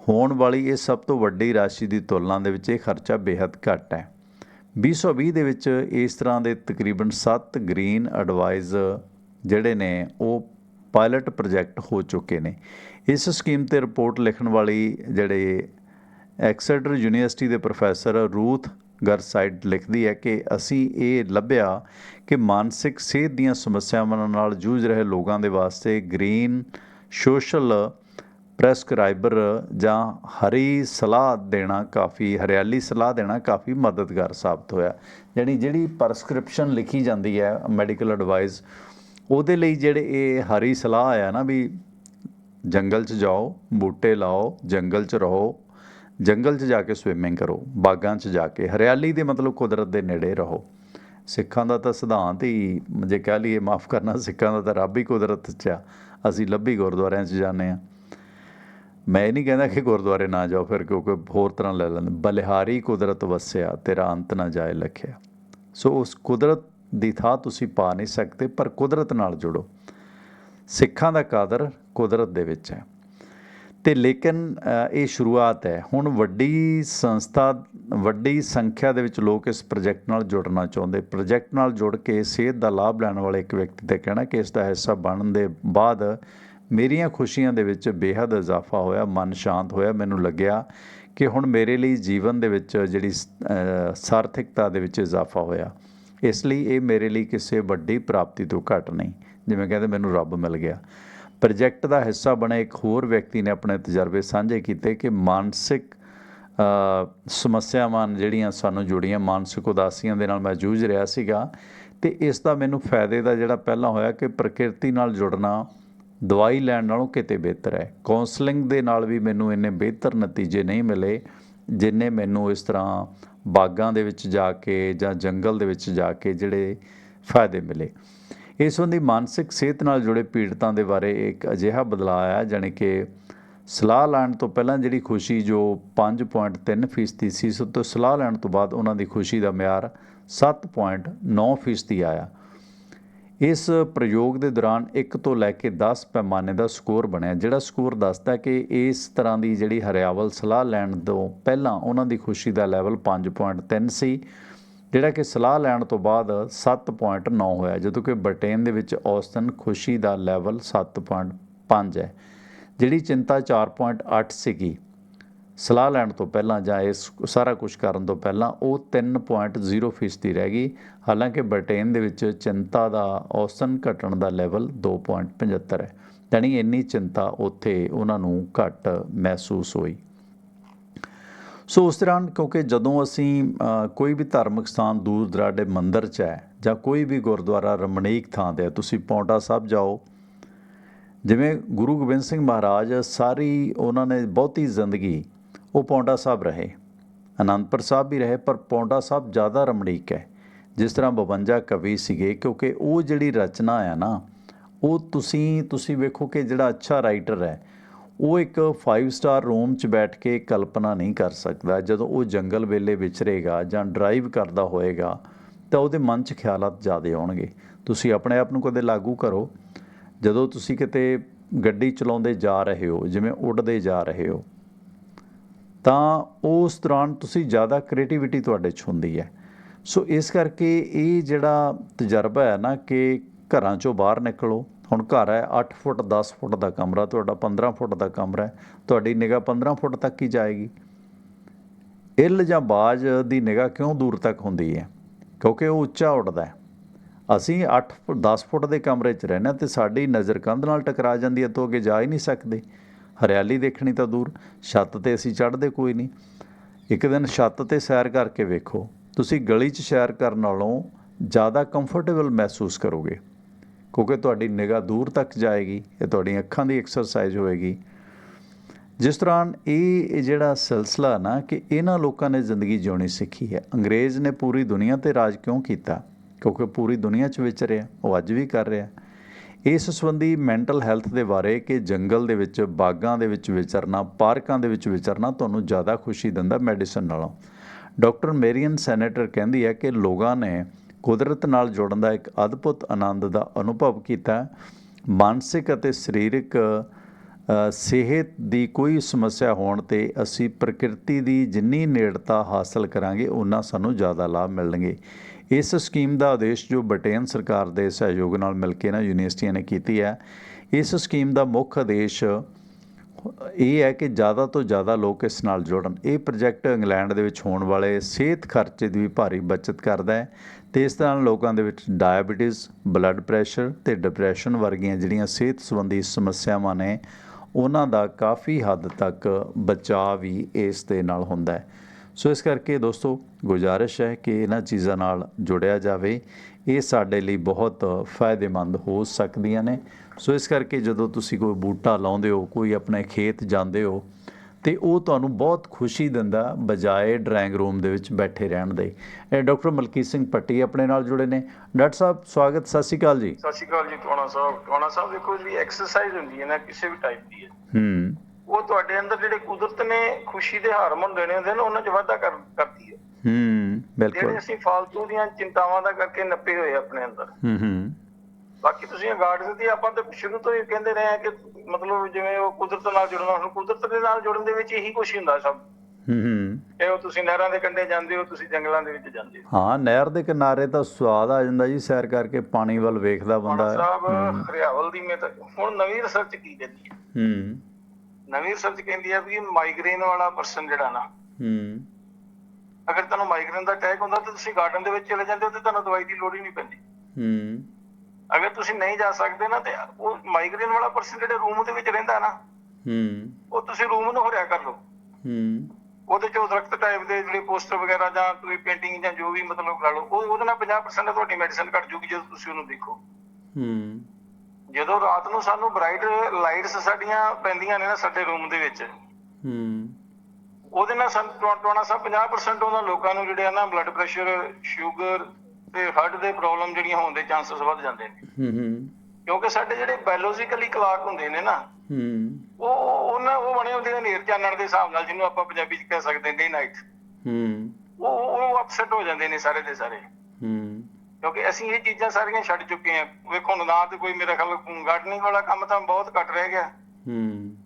ਹੋਣ ਵਾਲੀ ਇਹ ਸਭ ਤੋਂ ਵੱਡੀ ਰਾਸ਼ੀ ਦੀ ਤੁਲਨਾ ਦੇ ਵਿੱਚ ਇਹ ਖਰਚਾ ਬੇहद ਘੱਟ ਹੈ। 2020 ਦੇ ਵਿੱਚ ਇਸ ਤਰ੍ਹਾਂ ਦੇ ਤਕਰੀਬਨ 7 ਗ੍ਰੀਨ ਐਡਵਾਈਜ਼ ਜਿਹੜੇ ਨੇ ਉਹ ਪਾਇਲਟ ਪ੍ਰੋਜੈਕਟ ਹੋ ਚੁੱਕੇ ਨੇ। ਇਸ ਸਕੀਮ ਤੇ ਰਿਪੋਰਟ ਲਿਖਣ ਵਾਲੀ ਜਿਹੜੇ ਐਕਸੈਟਰ ਯੂਨੀਵਰਸਿਟੀ ਦੇ ਪ੍ਰੋਫੈਸਰ ਰੂਥ ਗਰਸਾਈਡ ਲਿਖਦੀ ਹੈ ਕਿ ਅਸੀਂ ਇਹ ਲੱਭਿਆ ਕਿ ਮਾਨਸਿਕ ਸਿਹਤ ਦੀਆਂ ਸਮੱਸਿਆਵਾਂ ਨਾਲ ਜੂਝ ਰਹੇ ਲੋਕਾਂ ਦੇ ਵਾਸਤੇ ਗ੍ਰੀਨ ਸੋਸ਼ਲ ਪ੍ਰੈਸਕ੍ਰਾਈਬਰ ਜਾਂ ਹਰੀ ਸਲਾਹ ਦੇਣਾ ਕਾਫੀ, ਹਰਿਆਲੀ ਸਲਾਹ ਦੇਣਾ ਕਾਫੀ ਮਦਦਗਾਰ ਸਾਬਤ ਹੋਇਆ। ਯਾਨੀ ਜਿਹੜੀ ਪ੍ਰਸਕ੍ਰਿਪਸ਼ਨ ਲਿਖੀ ਜਾਂਦੀ ਹੈ ਮੈਡੀਕਲ ਐਡਵਾਈਸ ਉਹਦੇ ਲਈ ਜਿਹੜੇ ਇਹ ਹਰੀ ਸਲਾਹ ਆ ਨਾ ਵੀ ਜੰਗਲ 'ਚ ਜਾਓ, ਬੂਟੇ ਲਾਓ, ਜੰਗਲ 'ਚ ਰਹੋ ਜੰਗਲ 'ਚ ਜਾ ਕੇ ਸਵਿਮਿੰਗ ਕਰੋ, ਬਾਗਾਂ 'ਚ ਜਾ ਕੇ, ਹਰਿਆਲੀ ਦੇ ਮਤਲਬ ਕੁਦਰਤ ਦੇ ਨੇੜੇ ਰਹੋ। ਸਿੱਖਾਂ ਦਾ ਤਾਂ ਸਿਧਾਂਤ ਹੀ, ਜੇ ਕਹਿ ਲਈਏ ਮਾਫ ਕਰਨਾ, ਸਿੱਖਾਂ ਦਾ ਤਾਂ ਰੱਬ ਹੀ ਕੁਦਰਤ 'ਚ ਆ, ਅਸੀਂ ਲੱਭੀ ਗੁਰਦੁਆਰਿਆਂ 'ਚ ਜਾਂਦੇ ਆ ਮੈਂ ਇਹ ਨਹੀਂ ਕਹਿੰਦਾ ਕਿ ਗੁਰਦੁਆਰੇ ਨਾ ਜਾਓ ਫਿਰ, ਕਿਉਂਕਿ ਹੋਰ ਤਰ੍ਹਾਂ ਲੈ ਲੈਂਦੇ, ਬਲਿਹਾਰੀ ਕੁਦਰਤ ਵਸਿਆ, ਤੇਰਾ ਅੰਤ ਨਾ ਜਾਏ ਲਖਿਆ। ਸੋ ਉਸ ਕੁਦਰਤ ਦੀ ਥਾਂ ਤੁਸੀਂ ਪਾ ਨਹੀਂ ਸਕਦੇ, ਪਰ ਕੁਦਰਤ ਨਾਲ ਜੁੜੋ। ਸਿੱਖਾਂ ਦਾ ਕਾਦਰ ਕੁਦਰਤ ਦੇ ਵਿੱਚ ਹੈ। ਤੇ ਲੇਕਿਨ ਇਹ ਸ਼ੁਰੂਆਤ ਹੈ। ਹੁਣ ਵੱਡੀ ਸੰਸਥਾ ਵੱਡੀ ਸੰਖਿਆ ਦੇ ਵਿੱਚ ਲੋਕ ਇਸ ਪ੍ਰੋਜੈਕਟ ਨਾਲ ਜੁੜਨਾ ਚਾਹੁੰਦੇ। ਪ੍ਰੋਜੈਕਟ ਨਾਲ ਜੁੜ ਕੇ ਸਿਹਤ ਦਾ ਲਾਭ ਲੈਣ ਵਾਲੇ ਇੱਕ ਵਿਅਕਤੀ ਦਾ ਕਹਿਣਾ ਕਿ ਇਸ ਦਾ ਹਿੱਸਾ ਬਣਨ ਦੇ ਬਾਅਦ ਮੇਰੀਆਂ ਖੁਸ਼ੀਆਂ ਦੇ ਵਿੱਚ ਬੇਹੱਦ ਇਜ਼ਾਫਾ ਹੋਇਆ ਮਨ ਸ਼ਾਂਤ ਹੋਇਆ। ਮੈਨੂੰ ਲੱਗਿਆ ਕਿ ਹੁਣ ਮੇਰੇ ਲਈ ਜੀਵਨ ਦੇ ਵਿੱਚ ਜਿਹੜੀ ਅ, ਸਾਰਥਿਕਤਾ ਦੇ ਵਿੱਚ ਇਜ਼ਾਫਾ ਹੋਇਆ। ਇਸ ਲਈ ਇਹ ਮੇਰੇ ਲਈ ਕਿਸੇ ਵੱਡੀ ਪ੍ਰਾਪਤੀ ਤੋਂ ਘੱਟ ਨਹੀਂ। ਜਿਵੇਂ ਕਹਿੰਦੇ ਮੈਨੂੰ ਰੱਬ ਮਿਲ ਗਿਆ। ਪ੍ਰੋਜੈਕਟ ਦਾ ਹਿੱਸਾ ਬਣੇ ਇੱਕ ਹੋਰ ਵਿਅਕਤੀ ਨੇ ਆਪਣੇ ਤਜਰਬੇ ਸਾਂਝੇ ਕੀਤੇ ਕਿ ਮਾਨਸਿਕ ਸਮੱਸਿਆਵਾਂ ਜਿਹੜੀਆਂ ਸਾਨੂੰ ਜੁੜੀਆਂ, ਮਾਨਸਿਕ ਉਦਾਸੀਆਂ ਦੇ ਨਾਲ ਮੈਂ ਜੂਝ ਰਿਹਾ ਸੀਗਾ ਤੇ ਇਸ ਦਾ ਮੈਨੂੰ ਫਾਇਦੇ ਦਾ ਜਿਹੜਾ ਪਹਿਲਾਂ ਹੋਇਆ ਕਿ ਪ੍ਰਕਿਰਤੀ ਨਾਲ ਜੁੜਨਾ, ਦਵਾਈ ਲੈਣ ਨਾਲੋਂ ਕਿਤੇ ਬਿਹਤਰ ਹੈ। ਕਾਉਂਸਲਿੰਗ ਦੇ ਨਾਲ ਵੀ ਮੈਨੂੰ ਇੰਨੇ ਬਿਹਤਰ ਨਤੀਜੇ ਨਹੀਂ ਮਿਲੇ, ਜਿੰਨੇ ਮੈਨੂੰ ਇਸ ਤਰ੍ਹਾਂ ਬਾਗਾਂ ਦੇ ਵਿੱਚ ਜਾ ਕੇ ਜਾਂ ਜੰਗਲ ਦੇ ਵਿੱਚ ਜਾ ਕੇ ਜਿਹੜੇ ਫਾਇਦੇ ਮਿਲੇ। ਇਸ ਸੰਬੰਧੀ ਮਾਨਸਿਕ ਸਿਹਤ ਨਾਲ ਜੁੜੇ ਪੀੜਤਾਂ ਦੇ ਬਾਰੇ ਇੱਕ ਅਜਿਹਾ ਬਦਲਾਅ ਆਇਆ, ਜਾਣੀ ਕਿ ਸਲਾਹ ਲੈਣ ਤੋਂ ਪਹਿਲਾਂ ਜਿਹੜੀ ਖੁਸ਼ੀ ਜੋ 5.3 ਫੀਸਦੀ ਸੀ, ਸੋ ਤੋਂ ਸਲਾਹ ਲੈਣ ਤੋਂ ਬਾਅਦ ਉਹਨਾਂ ਦੀ ਖੁਸ਼ੀ ਦਾ ਮਿਆਰ 7.9 ਫੀਸਦੀ ਆਇਆ। ਇਸ ਪ੍ਰਯੋਗ ਦੇ ਦੌਰਾਨ 1 ਤੋਂ ਲੈ ਕੇ 10 ਪੈਮਾਨੇ ਦਾ ਸਕੋਰ ਬਣਿਆ, ਜਿਹੜਾ ਸਕੋਰ ਦੱਸਦਾ ਕਿ ਇਸ ਤਰ੍ਹਾਂ ਦੀ ਜਿਹੜੀ ਹਰਿਆਵਲ ਸਲਾਹ ਲੈਣ ਤੋਂ ਪਹਿਲਾਂ ਉਹਨਾਂ ਦੀ ਖੁਸ਼ੀ ਦਾ ਲੈਵਲ 5.3 ਸੀ ਜਿਹੜਾ ਕਿ ਸਲਾਹ ਲੈਣ ਤੋਂ ਬਾਅਦ 7.9 ਹੋਇਆ, ਜਦੋਂ ਕਿ ਬ੍ਰਿਟੇਨ ਦੇ ਵਿੱਚ ਔਸਤਨ ਖੁਸ਼ੀ ਦਾ ਲੈਵਲ 7.5 ਹੈ, ਜਿਹੜੀ ਚਿੰਤਾ 4.8 ਸੀਗੀ। ਸਲਾਹ ਲੈਣ ਤੋਂ ਪਹਿਲਾਂ ਜਾਂ ਇਸ ਸਾਰਾ ਕੁਝ ਕਰਨ ਤੋਂ ਪਹਿਲਾਂ ਉਹ 3.0 ਫੀਸਦੀ ਰਹਿ ਗਈ। ਹਾਲਾਂਕਿ ਬ੍ਰਿਟੇਨ ਦੇ ਵਿੱਚ ਚਿੰਤਾ ਦਾ ਔਸਤਨ ਘਟਣ ਦਾ ਲੈਵਲ 2.75 ਹੈ, ਯਾਨੀ ਇੰਨੀ ਚਿੰਤਾ ਉੱਥੇ ਉਹਨਾਂ ਨੂੰ ਘੱਟ ਮਹਿਸੂਸ ਹੋਈ। ਸੋ ਉਸ ਦੌਰਾਨ ਕਿਉਂਕਿ ਜਦੋਂ ਅਸੀਂ ਕੋਈ ਵੀ ਧਾਰਮਿਕ ਸਥਾਨ ਦੂਰ ਦਰਾਡੇ ਮੰਦਿਰ 'ਚ ਹੈ ਜਾਂ ਕੋਈ ਵੀ ਗੁਰਦੁਆਰਾ ਰਮਣੀਕ ਥਾਂ ਤੇ ਤੁਸੀਂ ਪੌਂਟਾ ਸਾਹਿਬ ਜਾਓ। ਜਿਵੇਂ ਗੁਰੂ ਗੋਬਿੰਦ ਸਿੰਘ ਮਹਾਰਾਜ ਸਾਰੀ ਉਹਨਾਂ ਨੇ ਬਹੁਤੀ ਜ਼ਿੰਦਗੀ ਉਹ ਪੌਂਟਾ ਸਾਹਿਬ ਰਹੇ। ਅਨੰਦਪੁਰ ਸਾਹਿਬ ਵੀ ਰਹੇ, ਪਰ ਪੌਂਟਾ ਸਾਹਿਬ ਜ਼ਿਆਦਾ ਰਮਣੀਕ ਹੈ। ਜਿਸ ਤਰ੍ਹਾਂ 52 ਕਵੀ ਸੀਗੇ, ਕਿਉਂਕਿ ਉਹ ਜਿਹੜੀ ਰਚਨਾ ਆ ਨਾ, ਉਹ ਤੁਸੀਂ ਤੁਸੀਂ ਵੇਖੋ ਕਿ ਜਿਹੜਾ ਅੱਛਾ ਰਾਈਟਰ ਹੈ ਉਹ ਇੱਕ 5 ਸਟਾਰ ਰੂਮ 'ਚ ਬੈਠ ਕੇ ਕਲਪਨਾ ਨਹੀਂ ਕਰ ਸਕਦਾ। ਜਦੋਂ ਉਹ ਜੰਗਲ ਵੇਲੇ ਵਿਚਰੇਗਾ ਜਾਂ ਡਰਾਈਵ ਕਰਦਾ ਹੋਏਗਾ, ਤਾਂ ਉਹਦੇ ਮਨ 'ਚ ਖਿਆਲਤ ਜ਼ਿਆਦਾ ਆਉਣਗੇ। ਤੁਸੀਂ ਆਪਣੇ ਆਪ ਨੂੰ ਕਦੇ ਲਾਗੂ ਕਰੋ। ਜਦੋਂ ਤੁਸੀਂ ਕਿਤੇ ਗੱਡੀ ਚਲਾਉਂਦੇ ਜਾ ਰਹੇ ਹੋ, ਜਿਵੇਂ ਉੱਡਦੇ ਜਾ ਰਹੇ ਹੋ, ਤਾਂ ਉਸ ਦੌਰਾਨ ਤੁਸੀਂ ਜ਼ਿਆਦਾ ਕ੍ਰੀਏਟੀਵਿਟੀ ਤੁਹਾਡੇ 'ਚ ਹੁੰਦੀ ਹੈ। ਸੋ ਇਸ ਕਰਕੇ ਇਹ ਜਿਹੜਾ ਤਜਰਬਾ ਹੈ ਨਾ ਕਿ ਘਰਾਂ 'ਚੋਂ ਬਾਹਰ ਨਿਕਲੋ ਹੁਣ ਘਰ ਹੈ 8 ਫੁੱਟ 10 ਫੁੱਟ ਦਾ ਕਮਰਾ, ਤੁਹਾਡਾ 15 ਫੁੱਟ ਦਾ ਕਮਰਾ ਹੈ। ਤੁਹਾਡੀ ਨਿਗਾਹ 15 ਫੁੱਟ ਤੱਕ ਹੀ ਜਾਏਗੀ। ਇੱਲ ਜਾਂ ਬਾਜ ਦੀ ਨਿਗਾਹ ਕਿਉਂ ਦੂਰ ਤੱਕ ਹੁੰਦੀ ਹੈ? ਕਿਉਂਕਿ ਉਹ ਉੱਚਾ ਉੱਡਦਾ ਹੈ। ਅਸੀਂ 8 ਫੁੱਟ 10 ਫੁੱਟ ਦੇ ਕਮਰੇ 'ਚ ਰਹਿਣਾ ਤੇ ਸਾਡੀ ਨਜ਼ਰ ਕੰਧ ਨਾਲ ਟਕਰਾ ਜਾਂਦੀ ਹੈ ਤੋਂ ਅੱਗੇ ਜਾ ਹੀ ਨਹੀਂ ਸਕਦੇ। ਹਰਿਆਲੀ ਦੇਖਣੀ ਤਾਂ ਦੂਰ, ਛੱਤ ਤੇ ਅਸੀਂ ਚੜ੍ਹਦੇ ਕੋਈ ਨਹੀਂ। ਇੱਕ ਦਿਨ ਛੱਤ ਤੇ ਸੈਰ ਕਰਕੇ ਵੇਖੋ, ਤੁਸੀਂ ਗਲੀ 'ਚ ਸੈਰ ਕਰਨ ਨਾਲੋਂ ਜ਼ਿਆਦਾ ਕੰਫਰਟੇਬਲ ਮਹਿਸੂਸ ਕਰੋਗੇ। ਕਿਉਂਕਿ ਤੁਹਾਡੀ ਨਿਗਾਹ ਦੂਰ ਤੱਕ ਜਾਏਗੀ, ਇਹ ਤੁਹਾਡੀਆਂ ਅੱਖਾਂ ਦੀ ਐਕਸਰਸਾਈਜ਼ ਹੋਏਗੀ। ਜਿਸ ਦੌਰਾਨ ਇਹ ਜਿਹੜਾ ਸਿਲਸਿਲਾ ਨਾ ਕਿ ਇਹਨਾਂ ਲੋਕਾਂ ਨੇ ਜ਼ਿੰਦਗੀ ਜਿਉਣੀ ਸਿੱਖੀ ਹੈ। ਅੰਗਰੇਜ਼ ਨੇ ਪੂਰੀ ਦੁਨੀਆ ਤੇ ਰਾਜ ਕਿਉਂ ਕੀਤਾ? ਕਿਉਂਕਿ ਪੂਰੀ ਦੁਨੀਆ 'ਚ ਵਿਚਰਿਆ ਉਹ ਅੱਜ ਵੀ ਕਰ ਰਿਹਾ। ਇਸ ਸੰਬੰਧੀ ਮੈਂਟਲ ਹੈਲਥ ਦੇ ਬਾਰੇ ਕਿ ਜੰਗਲ ਦੇ ਵਿੱਚ, ਬਾਗਾਂ ਦੇ ਵਿੱਚ ਵਿਚਰਨਾ, ਪਾਰਕਾਂ ਦੇ ਵਿੱਚ ਵਿਚਰਨਾ ਤੁਹਾਨੂੰ ਜ਼ਿਆਦਾ ਖੁਸ਼ੀ ਦਿੰਦਾ ਮੈਡੀਸਨ ਨਾਲੋਂ। ਡਾਕਟਰ ਮੇਰੀਅਨ ਸੈਨੇਟਰ ਕਹਿੰਦੀ ਹੈ ਕਿ ਲੋਕਾਂ ਨੇ ਕੁਦਰਤ ਨਾਲ ਜੁੜਨ ਦਾ ਇੱਕ ਅਦਭੁਤ ਆਨੰਦ ਦਾ ਅਨੁਭਵ ਕੀਤਾ। ਮਾਨਸਿਕ ਅਤੇ ਸਰੀਰਕ ਸਿਹਤ ਦੀ ਕੋਈ ਸਮੱਸਿਆ ਹੋਣ ਤੇ ਅਸੀਂ ਪ੍ਰਕਿਰਤੀ ਦੀ ਜਿੰਨੀ ਨੇੜਤਾ ਹਾਸਲ ਕਰਾਂਗੇ ਉਨਾ ਸਾਨੂੰ ਜ਼ਿਆਦਾ ਲਾਭ ਮਿਲਣਗੇ। ਇਸ ਸਕੀਮ ਦਾ ਉਦੇਸ਼ ਜੋ ਬ੍ਰਿਟੇਨ ਸਰਕਾਰ ਦੇ ਸਹਿਯੋਗ ਨਾਲ ਮਿਲ ਕੇ ਨਾ ਯੂਨੀਵਰਸਿਟੀਆਂ ਨੇ ਕੀਤੀ ਹੈ, ਇਸ ਸਕੀਮ ਦਾ ਮੁੱਖ ਉਦੇਸ਼ ਇਹ ਹੈ ਕਿ ਜ਼ਿਆਦਾ ਤੋਂ ਜ਼ਿਆਦਾ ਲੋਕ ਇਸ ਨਾਲ ਜੁੜਨ। ਇਹ ਪ੍ਰੋਜੈਕਟ ਇੰਗਲੈਂਡ ਦੇ ਵਿੱਚ ਹੋਣ ਵਾਲੇ ਸਿਹਤ ਖਰਚੇ ਦੀ ਵੀ ਭਾਰੀ ਬਚਤ ਕਰਦਾ ਹੈ। ਤੇ ਇਸ ਤਰ੍ਹਾਂ ਲੋਕਾਂ ਦੇ ਵਿੱਚ ਡਾਇਬੀਟਿਸ ਬਲੱਡ ਪ੍ਰੈਸ਼ਰ ਤੇ ਡਿਪਰੈਸ਼ਨ ਵਰਗੀਆਂ ਜਿਹੜੀਆਂ ਸਿਹਤ ਸੰਬੰਧੀ ਸਮੱਸਿਆਵਾਂ ਨੇ, ਉਹਨਾਂ ਦਾ ਕਾਫੀ ਹੱਦ ਤੱਕ ਬਚਾਅ ਵੀ ਇਸ ਦੇ ਨਾਲ ਹੁੰਦਾ ਹੈ। ਸੋ ਇਸ ਕਰਕੇ ਦੋਸਤੋ, ਗੁਜ਼ਾਰਿਸ਼ ਹੈ ਕਿ ਇਹਨਾਂ ਚੀਜ਼ਾਂ ਨਾਲ ਜੁੜਿਆ ਜਾਵੇ। ਇਹ ਸਾਡੇ ਲਈ ਬਹੁਤ ਫਾਇਦੇਮੰਦ ਹੋ ਸਕਦੀਆਂ ਨੇ। ਸੋ ਇਸ ਕਰਕੇ ਜਦੋਂ ਤੁਸੀਂ ਕੋਈ ਬੂਟਾ ਲਾਉਂਦੇ ਹੋ, ਕੋਈ ਆਪਣੇ ਖੇਤ ਜਾਂਦੇ ਹੋ ਤੇ ਉਹ ਤੁਹਾਨੂੰ ਬਹੁਤ ਖੁਸ਼ੀ ਦਿੰਦਾ ਬਜਾਏ ਡਰਾਇੰਗ ਰੂਮ ਦੇ ਵਿੱਚ ਬੈਠੇ ਰਹਿਣ ਦੇ। ਇਹ ਡਾਕਟਰ ਮਲਕੀਤ ਸਿੰਘ ਪੱਟੀ ਆਪਣੇ ਨਾਲ ਜੁੜੇ ਨੇ। ਡਾਕਟਰ ਸਾਹਿਬ ਸਵਾਗਤ ਸਤਿ ਸ਼੍ਰੀ ਅਕਾਲ ਜੀ। ਸਤਿ ਸ਼੍ਰੀ ਅਕਾਲ ਜੀ ਟਵਾਣਾ ਸਾਹਿਬ। ਟਵਾਣਾ ਸਾਹਿਬ ਦੇਖੋ ਜਿਹੜੀ ਐਕਸਰਸਾਈਜ਼ ਹੁੰਦੀ ਹੈ ਨਾ ਕਿਸੇ ਵੀ ਟਾਈਪ ਦੀ ਹੈ। ਹੂੰ। ਉਹ ਤੁਹਾਡੇ ਅੰਦਰ ਜਿਹੜੇ ਕੁਦਰਤ ਨੇ ਖੁਸ਼ੀ ਦੇ ਹਾਰਮੋਨ ਦੇਣੇ ਹੁੰਦੇ ਨੇ ਉਹਨਾਂ 'ਚ ਵਾਧਾ ਕਰ- ਕਰਦੀ ਹੈ। ਹੂੰ ਬਿਲਕੁਲ। ਜਿਹੜੇ ਅਸੀਂ ਫਾਲਤੂ ਦੀਆਂ ਚਿੰਤਾਵਾਂ ਦਾ ਕਰਕੇ ਨੱਪੇ ਹੋਏ ਆਪਣੇ ਅੰਦਰ। ਹੂੰ ਹੂੰ। ਬਾਕੀ ਤੁਸੀਂ ਗਾਰਡਸ ਦੀ ਆਪਾਂ ਤਾਂ ਸ਼ੁਰੂ ਤੋਂ ਹੀ ਕਹਿੰਦੇ ਰਹੇ ਹਾਂ ਕਿ ਮਤਲਬ ਜਿਵੇਂ ਉਹ ਕੁਦਰਤ ਨਾਲ ਜੁੜਨਾ ਹੁਣ ਕੁਦਰਤ ਦੇ ਨਾਲ ਜੁੜਨ ਦੇ ਵਿੱਚ ਇਹੀ ਕੁਛ ਹੁੰਦਾ ਸਭ। ਹੂੰ ਹੂੰ। ਇਹ ਉਹ ਤੁਸੀਂ ਨਹਿਰਾਂ ਦੇ ਕੰਢੇ ਜਾਂਦੇ ਹੋ ਤੁਸੀਂ ਜੰਗਲਾਂ ਦੇ ਵਿੱਚ ਜਾਂਦੇ ਹੋ। ਹਾਂ ਨਹਿਰ ਦੇ ਕਿਨਾਰੇ ਤਾਂ ਸਵਾਦ ਆ ਜਾਂਦਾ ਜੀ ਸੈਰ ਕਰਕੇ ਪਾਣੀ ਵੱਲ ਵੇਖਦਾ ਬੰਦਾ। ਸਾਹਿਬ ਹਰਿਆਵਲ ਦੀ ਮੈਂ ਤਾਂ ਹੁਣ ਨਵੀਂ ਰਿਸਰਚ ਕੀ ਕਹਿੰਦੀ ਹੈ? ਹੂੰ। ਨਵੀਂ ਰਿਸਰਚ ਕਹਿੰਦੀ ਹੈ ਵੀ ਮਾਈਗ੍ਰੇਨ ਵਾਲਾ ਪਰਸਨ ਜਿਹੜਾ ਨਾ ਹੂੰ। ਅਗਰ ਤੁਹਾਨੂੰ ਮਾਈਗ੍ਰੇਨ ਦਾ ਅਟੈਕ ਹੁੰਦਾ ਤਾਂ ਤੁਸੀਂ ਗਾਰਡਨ ਦੇ ਵਿੱਚ ਚਲੇ ਜਾਂਦੇ ਹੋ ਤੇ ਤੁਹਾਨੂੰ ਦਵਾਈ ਦੀ ਲੋੜ ਹੀ ਨਹੀਂ ਪੈਂਦੀ। ਹੂੰ। ਅਗਰ ਤੁਸੀਂ ਨਹੀਂ ਜਾ ਸਕਦੇ ਨਾ ਤੇ ਉਹ ਮਾਈਗ੍ਰੇਨ ਵਾਲਾ ਪਰਸਨ ਜਿਹੜੇ ਰੂਮ ਦੇ ਵਿੱਚ ਰਹਿੰਦਾ ਨਾ ਹੂੰ। ਉਹ ਤੁਸੀਂ ਰੂਮ ਨੂੰ ਹਰਿਆ ਕਰ ਲਓ। ਹੂੰ। ਉਹਦੇ ਚੋਂ ਦਰਖਤ ਟਾਈਪ ਦੇ ਜਿਹੜੇ ਪੋਸਟਰ ਵਗੈਰਾ ਜਾਂ ਕੋਈ ਪੇਂਟਿੰਗ ਜਾਂ ਜੋ ਵੀ ਮਤਲਬ ਲਾ ਲਓ ਉਹ ਉਹਦੇ ਨਾਲ 50% ਤੁਹਾਡੀ ਮੈਡੀਸਨ ਘਟ ਜੂਗੀ ਜਦੋਂ ਤੁਸੀਂ ਉਹਨੂੰ ਦੇਖੋ। ਹੂੰ। ਜਦੋਂ ਰਾਤ ਨੂੰ ਸਾਨੂੰ ਬ੍ਰਾਈਟ ਲਾਈਟਸ ਸਾਡੀਆਂ ਪੈਂਦੀਆਂ ਨੇ ਨਾ ਸਾਡੇ ਰੂਮ ਦੇ ਵਿੱਚ ਹੂੰ। ਉਹਦੇ ਨਾਲ ਸਾਨੂੰ ਟਵਾ- ਟਵਾਣਾ ਸਾਹਿਬ 50% ਉਹਨਾਂ ਲੋਕਾਂ ਨੂੰ ਜਿਹੜੇ ਆ ਨਾ ਬਲੱਡ ਪ੍ਰੈਸ਼ਰ ਸ਼ੂਗਰ ਤੇ ਹਾਰਟ ਦੇ ਪ੍ਰੋਬਲਮ ਜਿਹੜੀਆਂ ਹੋਣ ਦੇ ਚਾਂਸਸ ਵੱਧ ਜਾਂਦੇ ਨੇ। ਹੂੰ ਹੂੰ। ਕਿਉਂਕਿ ਸਾਡੇ ਜਿਹੜੇ ਬਾਇਓਲੋਜੀਕਲੀ ਕਲਾਕ ਹੁੰਦੇ ਨੇ ਨਾ ਹੂੰ। ਉਹ ਉਹਨਾਂ ਉਹ ਬਣੇ ਹੁੰਦੇ ਨੇ ਨੇਰ ਚਾਨਣ ਦੇ ਹਿਸਾਬ ਨਾਲ ਜਿਹਨੂੰ ਆਪਾਂ ਪੰਜਾਬੀ ਚ ਕਹਿ ਸਕਦੇ ਡੇ ਨਾਈਟ ਹੂੰ। ਉਹ ਉਹ ਅਪਸੈਟ ਹੋ ਜਾਂਦੇ ਨੇ ਸਾਰੇ ਦੇ ਸਾਰੇ। ਹੂੰ। ਕਿਉਂਕਿ ਅਸੀਂ ਇਹ ਚੀਜ਼ਾਂ ਸਾਰੀਆਂ ਛੱਡ ਚੁੱਕੇ ਹਾਂ। ਵੇਖੋ ਨਾ ਤੇ ਕੋਈ ਮੇਰੇ ਖਿਆਲ ਗਾਰਡਨਿੰਗ ਵਾਲਾ ਕੰਮ ਤਾਂ ਬਹੁਤ ਘੱਟ ਰਹਿ ਗਿਆ। ਹੂੰ।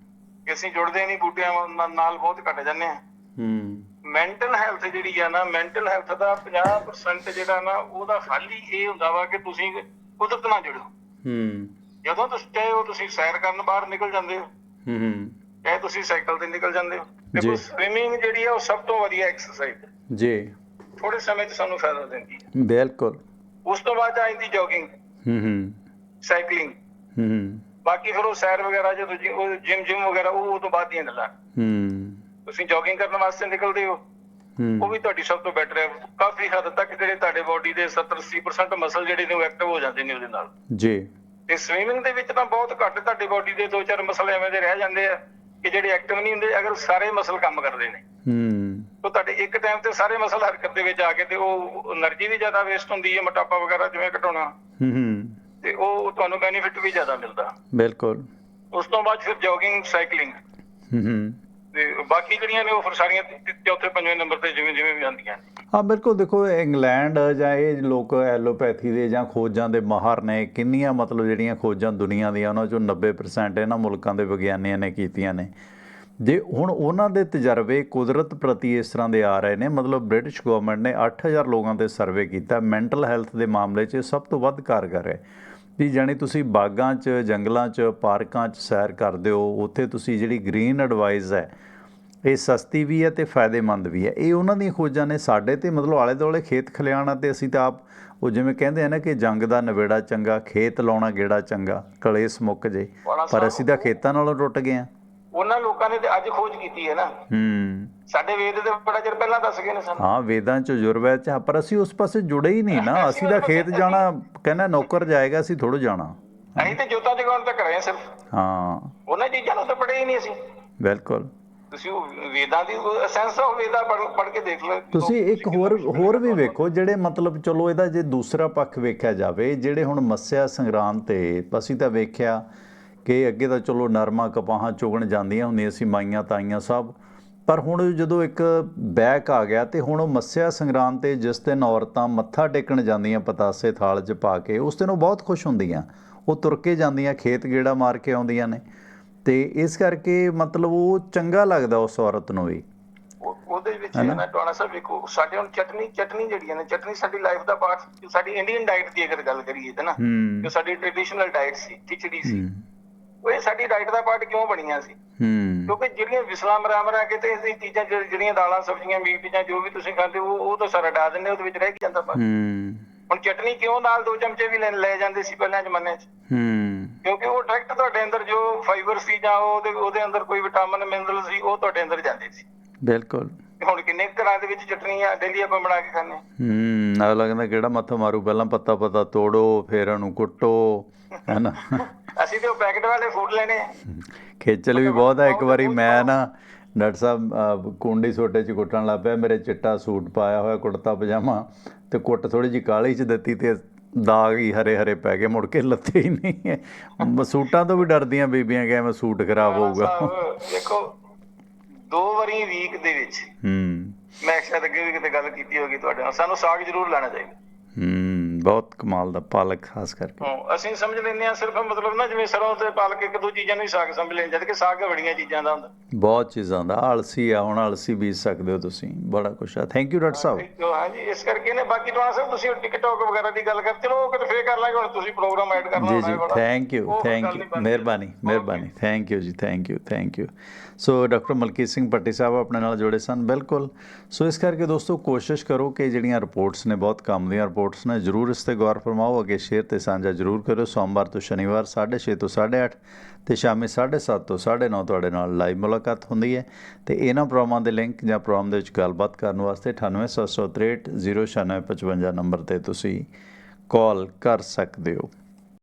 ਕਿ ਅਸੀਂ ਜੁੜਦੇ ਨਹੀਂ ਬੂਟਿਆਂ ਨਾਲ- ਬਹੁਤ ਘੱਟ ਜਾਂਦੇ ਹਾਂ। ਹੂੰ। ਮੈਂਟਲ ਹੈਲਥ ਜਿਹੜੀ ਆ ਨਾ ਮੈਂਟਲ ਹੈਲਥ ਦਾ 50% ਜਿਹੜਾ ਨਾ ਉਹਦਾ ਹੱਲ ਹੀ ਇਹ ਹੁੰਦਾ ਵਾ ਕਿ ਤੁਸੀਂ ਕੁਦਰਤ ਨਾਲ ਜੁੜੋ। ਹੂੰ। ਜਦੋਂ ਤੁਸੀਂ ਚਾਹੇ ਉਹ ਤੁਸੀਂ ਸੈਰ ਕਰਨ ਬਾਹਰ ਨਿਕਲ ਜਾਂਦੇ ਹੋ। ਹੂੰ ਚਾਹੇ ਤੁਸੀਂ ਸਾਈਕਲ ਤੇ ਨਿਕਲ ਜਾਂਦੇ ਹੋ। ਦੇਖੋ ਸਵਿਮਿੰਗ ਜਿਹੜੀ ਹੈ ਉਹ ਸਭ ਤੋਂ ਵਧੀਆ ਐਕਸਰਸਾਈਜ਼ ਹੈ। ਜੀ। ਥੋੜੇ ਸਮੇਂ 'ਚ ਸਾਨੂੰ ਫਾਇਦਾ ਦਿੰਦੀ ਹੈ। ਬਿਲਕੁਲ। ਉਸ ਤੋਂ ਬਾਅਦ ਆ ਜਾਂਦੀ ਜੋਗਿੰਗ ਹੂੰ ਹੂੰ। ਸਾਈਕਲਿੰਗ ਹੂੰ ਬਾਕੀ ਫਿਰ ਉਹ ਸੈਰ ਵਗੈਰਾ ਜੀ- ਉਹ ਜਿਮ ਜਿਮ ਵਗੈਰਾ ਉਹ ਉਹ ਤੋਂ ਬਾਅਦ ਦੀਆਂ ਗੱਲਾਂ। ਹੂੰ। ਤੁਸੀਂ ਜੋਗਿੰਗ ਕਰਨ ਵਾਸਤੇ ਨਿਕਲਦੇ ਹੋ। ਉਹ ਵੀ ਤੁਹਾਡੀ ਸਭ ਤੋਂ ਬੈਟਰ ਹੈ। ਕਾਫੀ ਹੱਦ ਤੱਕ ਜਿਹੜੇ ਤੁਹਾਡੇ ਬਾਡੀ ਦੇ 70-80% ਮਸਲ ਜਿਹੜੇ ਨੇ ਉਹ ਐਕਟਿਵ ਹੋ ਜਾਂਦੇ ਨੇ ਉਹਦੇ ਨਾਲ। ਜੀ। ਤੇ ਸਵੀਮਿੰਗ ਦੇ ਵਿੱਚ ਤਾਂ ਬਹੁਤ ਘੱਟ ਤੁਹਾਡੀ ਬਾਡੀ ਦੇ ਦੋ ਚਾਰ ਮਸਲ ਐਵੇਂ ਦੇ ਰਹਿ ਜਾਂਦੇ ਆ ਕਿ ਜਿਹੜੇ ਐਕਟਿਵ ਨਹੀਂ ਹੁੰਦੇ ਅਗਰ ਸਾਰੇ ਮਸਲ ਕੰਮ ਕਰਦੇ ਨੇ। ਹੂੰ। ਤਾਂ ਤੁਹਾਡੇ ਇੱਕ ਟਾਈਮ ਤੇ ਸਾਰੇ ਮਸਲ ਹਰਕਤ ਦੇ ਵਿੱਚ ਆ ਕੇ ਤੇ ਉਹ એનર્ਜੀ ਵੀ ਜ਼ਿਆਦਾ ਵੇਸਟ ਹੁੰਦੀ ਹੈ ਮੋਟਾਪਾ ਵਗੈਰਾ ਜਿਵੇਂ ਘਟਾਉਣਾ। ਹੂੰ ਤੇ ਉਹ ਤੁਹਾਨੂੰ ਬੈਨੀਫਿਟ ਵੀ ਜ਼ਿਆਦਾ ਮਿਲਦਾ। ਬਿਲਕੁਲ। ਉਸ ਤੋਂ ਬਾਅਦ ਫਿਰ ਜੋਗਿੰਗ ਸਾਈਕਲਿੰਗ ਹੂੰ। ਤੇ ਬਾਕੀ ਜਿਹੜੀਆਂ ਨੇ ਉਹ ਫਿਰ ਸਾਰੀਆਂ ਤੀ- ਚੌਥੇ, ਪੰਜਵੇਂ ਨੰਬਰ ਤੇ ਜਿਵੇਂ ਜਿਵੇਂ ਵੀ ਆਉਂਦੀਆਂ ਨੇ। ਹਾਂ, ਬਿਲਕੁਲ ਦੇਖੋ ਇੰਗਲੈਂਡ ਜਾਂ ਇਹ ਲੋਕ ਐਲੋਪੈਥੀ ਦੇ ਜਾਂ ਖੋਜਾਂ ਦੇ ਮਾਹਰ ਨੇ, ਕਿੰਨੀਆਂ ਮਤਲਬ ਜਿਹੜੀਆਂ ਖੋਜਾਂ ਦੁਨੀਆ ਦੀਆਂ, ਉਹਨਾਂ ਚੋਂ 90% ਇਹਨਾਂ ਮੁਲਕਾਂ ਦੇ ਵਿਗਿਆਨੀਆਂ ਨੇ ਕੀਤੀਆਂ ਨੇ। ਜੇ ਹੁਣ ਉਹਨਾਂ ਦੇ ਤਜਰਬੇ ਕੁਦਰਤ ਪ੍ਰਤੀ ਇਸ ਤਰ੍ਹਾਂ ਦੇ ਆ ਰਹੇ ਨੇ, ਮਤਲਬ ਬ੍ਰਿਟਿਸ਼ ਗਵਰਨਮੈਂਟ ਨੇ 8000 ਲੋਕਾਂ ਤੇ ਸਰਵੇ ਕੀਤਾ ਮੈਂਟਲ ਹੈਲਥ ਦੇ ਮਾਮਲੇ 'ਚ ਇਹ ਸਭ ਤੋਂ ਵੱਧ ਕਾਰਗਰ ਹੈ। ਵੀ ਜਾਣੀ ਤੁਸੀਂ ਬਾਗਾਂ 'ਚ ਜੰਗਲਾਂ 'ਚ ਪਾਰਕਾਂ 'ਚ ਸੈਰ ਕਰਦੇ ਹੋ ਉੱਥੇ ਤੁਸੀਂ ਜਿਹੜੀ ਗ੍ਰੀਨ ਐਡਵਾਈਸ ਹੈ ਇਹ ਸਸਤੀ ਵੀ ਹੈ ਤੇ ਫਾਇਦੇਮੰਦ ਵੀ ਹੈ। ਇਹ ਉਹਨਾਂ ਦੀਆਂ ਖੋਜਾਂ ਨੇ ਸਾਡੇ ਤੇ ਮਤਲਬ ਆਲੇ ਦੁਆਲੇ ਖੇਤ ਖਲਿਆਣਾ ਤੇ ਅਸੀਂ ਤਾਂ ਆਪ ਉਹ ਜਿਵੇਂ ਕਹਿੰਦੇ ਆ ਨਾ ਕਿ ਜੰਗ ਦਾ ਨਵੇੜਾ ਚੰਗਾ ਖੇਤ ਲਾਉਣਾ ਗੇੜਾ ਚੰਗਾ ਕਲੇਸ਼ ਮੁੱਕ ਜੇ। ਪਰ ਅਸੀਂ ਤਾਂ ਖੇਤਾਂ ਨਾਲੋਂ ਟੁੱਟ ਗਏ ਆ। ਉਹਨਾਂ ਲੋਕਾਂ ਨੇ ਤੇ ਅੱਜ ਖੋਜ ਕੀਤੀ ਹੈ ਨਾ। ਹੂੰ। ਸਾਡੇ ਵੇਦ ਦੇ ਬੜਾ ਚਿਰ ਪਹਿਲਾਂ ਦੱਸ ਗਏ ਨੇ ਸਾਨੂੰ। ਹਾਂ ਵੇਦਾਂ ਚ ਜੁਰਵੈ ਚ ਪਰ ਅਸੀਂ ਉਸ ਪਾਸੇ ਜੁੜੇ ਹੀ ਨਹੀਂ ਨਾ। ਅਸੀਂ ਤਾਂ ਖੇਤ ਜਾਣਾ ਕਹਿੰਦਾ ਨੌਕਰ ਜਾਏਗਾ ਅਸੀਂ ਥੋੜ੍ਹਾ ਜਾਣਾ। ਅਸੀਂ ਤੇ ਜੋਤਾਂ ਜਗਾਉਣ ਤੱਕ ਰਹੇ ਹਾਂ ਸਿਰਫ। ਹਾਂ। ਉਹਨਾਂ ਚੀਜ਼ਾਂ ਨੂੰ ਤਾਂ ਪੜ੍ਹੇ ਹੀ ਨਹੀਂ ਅਸੀਂ। ਬਿਲਕੁਲ। ਤੁਸੀਂ ਉਹ ਵੇਦਾਂ ਦੀ ਸੈਂਸ ਆਫ ਵੇਦਾ ਪੜ੍ਹ ਕੇ ਦੇਖ ਲਓ। ਤੁਸੀਂ ਇੱਕ ਹੋਰ ਹੋਰ ਵੀ ਵੇਖੋ ਜਿਹੜੇ ਮਤਲਬ ਚਲੋ ਇਹਦਾ ਜੇ ਦੂਸਰਾ ਪੱਖ ਵੇਖਿਆ ਜਾਵੇ ਜਿਹੜੇ ਹੁਣ ਮੱਸਿਆ ਸੰਗਰਾਂਦ ਤੇ ਅਸੀਂ ਤਾਂ ਵੇਖਿਆ ਕਿ ਅੱਗੇ ਤਾਂ ਚਲੋ ਨਰਮਾ ਕਪਾਹਾਂ ਚੁਗਣ ਜਾਂਦੀਆਂ ਹੁੰਦੀਆਂ ਸੀ ਮਾਈਆਂ ਤਾਈਆਂ ਸਭ। ਪਰ ਹੁਣ ਜਦੋਂ ਇੱਕ ਬੈਕ ਆ ਗਿਆ ਤੇ ਹੁਣ ਉਹ ਮੱਸਿਆ ਸੰਗਰਾਂਦ ਤੇ ਜਿਸ ਦਿਨ ਔਰਤਾਂ ਮੱਥਾ ਟੇਕਣ ਜਾਂਦੀਆਂ ਪਤਾਸੇ ਥਾਲ 'ਚ ਪਾ ਕੇ ਉਸ ਦਿਨ ਉਹ ਬਹੁਤ ਖੁਸ਼ ਹੁੰਦੀਆਂ। ਉਹ ਤੁਰ ਕੇ ਜਾਂਦੀਆਂ ਖੇਤ ਗੇੜਾ ਮਾਰ ਕੇ ਆਉਂਦੀਆਂ ਨੇ। ਤੇ ਇਸ ਕਰਕੇ ਮਤਲਬ ਉਹ ਚੰਗਾ ਲੱਗਦਾ ਉਸ ਔਰਤ ਨੂੰ ਵੀ। ਉਹ- ਉਹਦੇ ਵਿੱਚ ਨਾ ਟੋਣਾ ਸਾਹਿਬ ਵੇਖੋ ਸਾਡੇ ਹੁਣ ਚਟਨੀ ਚਟਨੀ ਜਿਹੜੀਆਂ ਨੇ ਚਟਨੀ ਸਾਡੀ ਲਾਈਫ ਦਾ ਪਾਰਟ ਸਾਡੀ ਇੰਡੀਅਨ ਡਾਈਟ ਦੀ ਅਗਰ ਗੱਲ ਕਰੀਏ ਤਾਂ ਨਾ ਜੋ ਸਾਡੀ ਟ੍ਰੈਡੀਸ਼ਨਲ ਡਾਈਟ ਸੀ ਖਿਚੜੀ ਸੀ। ਉਹ ਇਹ ਸਾਡੀ ਡਾਈਟ ਦਾ ਪਾਰਟ ਕਿਉਂ ਬਣੀਆਂ ਸੀ? ਹੂੰ। ਕਿਉਂਕਿ ਜਿਹੜੀਆਂ ਵਿਸਲਾ ਮਰਾਮਰਾ ਕੇ ਤੇ ਇਹ ਚੀਜ਼ਾਂ ਜਿਹੜੀ- ਜਿਹੜੀਆਂ ਦਾਲਾਂ ਸਬਜ਼ੀਆਂ ਮੀਟ ਜਾਂ ਜੋ ਵੀ ਤੁਸੀਂ ਖਾਂਦੇ ਉਹ ਉਹ ਤਾਂ ਸਾਰਾ ਡਾ ਦਿੰਦੇ ਉਹਦੇ ਵਿੱਚ ਰਹਿ ਜਾਂਦਾ ਬਸ ਹੂੰ। ਹੁਣ ਚਟਨੀ ਕਿਉਂ ਨਾਲ ਦੋ ਚਮਚੇ ਵੀ ਲੈ ਜਾਂਦੇ ਸੀ ਪਹਿਲਾਂ ਜ਼ਮਾਨੇ 'ਚ? ਹੂੰ। ਕਿਉਂਕਿ ਉਹ ਡਾਇਰੈਕਟ ਤੁਹਾਡੇ ਅੰਦਰ ਜੋ ਫਾਈਬਰ ਸੀ ਜਾਂ ਉਹਦੇ ਉਹਦੇ ਅੰਦਰ ਕੋਈ ਵਿਟਾਮਿਨ ਮਿਨਰਲ ਸੀ ਉਹ ਤੁਹਾਡੇ ਅੰਦਰ ਜਾਂਦੇ ਸੀ। ਬਿਲਕੁਲ। ਹੁਣ ਕਿੰਨੇ ਘਰਾਂ ਦੇ ਵਿੱਚ ਚਟਨੀਆਂ ਡੇਲੀ ਆਪਾਂ ਬਣਾ ਕੇ ਖਾਂਦੇ ਹਾਂ। ਆ ਲੱਗਦਾ ਕਿਹੜਾ ਮੱਥਾ ਮਾਰੂ? ਪਹਿਲਾਂ ਪੱਤਾ ਪੱਤਾ ਤੋੜੋ ਫਿਰ ਉਹਨੂੰ ਕੁੱਟੋ ਹੈਨਾ? ਅਸੀਂ ਤੇ ਉਹ ਪੈਕਟ ਵਾਲੇ ਫੂਡ ਲੈਣੇ ਆ। ਖੇਚਲ ਵੀ ਬਹੁਤ ਹੈ ਇੱਕ ਵਾਰੀ ਮੈਂ ਨਾ ਡਾਕਟਰ ਸਾਹਿਬ ਕੁੰਡੀ ਸੋਟੇ ਚ ਕੁੱਟਣ ਲੱਗ ਪਿਆ ਮੇਰੇ ਚਿੱਟਾ ਸੂਟ ਪਾਇਆ ਹੋਇਆ ਕੁੜਤਾ ਪਜਾਮਾ ਤੇ ਕੁੱਟ ਥੋੜੀ ਜਿਹੀ ਕਾਲੀ ਚ ਦਿੱਤੀ ਤੇ ਦਾਗ ਹੀ ਹਰੇ ਹਰੇ ਪੈ ਗਏ ਮੁੜ ਕੇ ਲੱਥੇ ਹੀ ਨਹੀਂ ਹੈ। ਸੂਟਾਂ ਤੋਂ ਵੀ ਡਰਦੀਆਂ ਬੀਬੀਆਂ ਕਿ ਐਵੇਂ ਸੂਟ ਖਰਾਬ ਹੋਊਗਾ। ਦੇਖੋ ਦੋ ਵਾਰੀ ਵੀਕ ਦੇ ਵਿੱਚ ਹੂੰ। ਮੈਂ ਸ਼ਾਇਦ ਅੱਗੇ ਵੀ ਕਿਤੇ ਗੱਲ ਕੀਤੀ ਹੋਗੀ ਤੁਹਾਡੇ ਨਾਲ। ਸਾਨੂੰ ਸਾਗ ਜ਼ਰੂਰ ਲੈਣਾ ਚਾਹੀਦਾ। ਹੂੰ। ਬਹੁਤ ਕਮਾਲ ਦਾ ਪਾਲਕ ਖਾਸ ਕਰਕੇ। ਹਾਂ ਅਸੀਂ ਸਮਝ ਲੈਂਦੇ ਆ ਸਿਰਫ ਮਤਲਬ ਨਾ ਜਿਵੇਂ ਸਰੋਂ ਤੇ ਪਾਲਕ ਇੱਕ ਦੋ ਚੀਜ਼ਾਂ ਨੂੰ ਹੀ ਸਾਗ ਸਮਝ ਲੈਂਦੇ ਜਦ ਕਿ ਸਾਗ ਬੜੀਆਂ ਚੀਜ਼ਾਂ ਦਾ ਹੁੰਦਾ। ਬਹੁਤ ਚੀਜ਼ਾਂ ਦਾ ਆਲਸੀ ਆ ਹੁਣ ਆਲਸੀ ਬੀਜ ਸਕਦੇ ਹੋ ਤੁਸੀਂ ਬੜਾ ਕੁਛ ਆ। ਥੈਂਕ ਯੂ ਡਾਕਟਰ ਸਾਹਿਬ। ਹਾਂਜੀ ਇਸ ਕਰਕੇ ਨੇ ਬਾਕੀ ਤੁਹਾਨੂੰ ਸਰ ਤੁਸੀਂ ਟਿਕਟੌਕ ਵਗੈਰਾ ਦੀ ਗੱਲ ਕਰ ਚਲੋ ਉਹ ਕਿਤੇ ਫੇਰ ਕਰ ਲਾਂਗੇ ਹੁਣ ਤੁਸੀਂ ਪ੍ਰੋਗਰਾਮ ਐਡ ਕਰਨਾ ਜੀ ਜੀ ਹੈ। Thank you thank you. ਮਿਹਰਬਾਨੀ ਮਿਹਰਬਾਨੀ ਥੈਂਕ ਯੂ ਜੀ thank you thank you so doctor Malkit Singh Patti ਸਾਹਿਬ ਆਪਣੇ ਨਾਲ ਜੁੜੇ ਸਨ ਬਿਲਕੁਲ। ਸੋ ਇਸ ਕਰਕੇ ਦੋਸਤੋ ਕੋਸ਼ਿਸ਼ ਕਰੋ ਕਿ ਜਿਹੜੀਆਂ ਰਿਪੋਰਟਸ ਨੇ ਬਹੁਤ ਕੰਮ ਦੀਆਂ ਰਿਪੋਰਟਸ ਨੇ ਜਰੂਰ ਉਸ ਤੇ ਗੌਰ ਫਰਮਾਓ, ਅੱਗੇ ਸ਼ੇਅਰ ਤੇ ਸਾਂਝਾ ਜਰੂਰ ਕਰਿਓ। ਸੋਮਵਾਰ ਤੋਂ ਸ਼ਨੀਵਾਰ 6:30 ਤੋਂ 8:30 ਤੇ ਸ਼ਾਮੀ 7:30 ਤੋਂ 9:30 ਤੁਹਾਡੇ ਨਾਲ ਲਾਈਵ ਮੁਲਾਕਾਤ ਹੁੰਦੀ ਹੈ। ਤੇ ਇਹਨਾਂ ਪ੍ਰੋਗਰਾਮਾਂ ਦੇ ਲਿੰਕ ਜਾਂ ਪ੍ਰੋਗਰਾਮ ਦੇ ਵਿੱਚ ਗੱਲਬਾਤ ਕਰਨ ਵਾਸਤੇ 98763 09655 ਨੰਬਰ ਤੇ ਤੁਸੀਂ ਕਾਲ ਕਰ ਸਕਦੇ ਹੋ।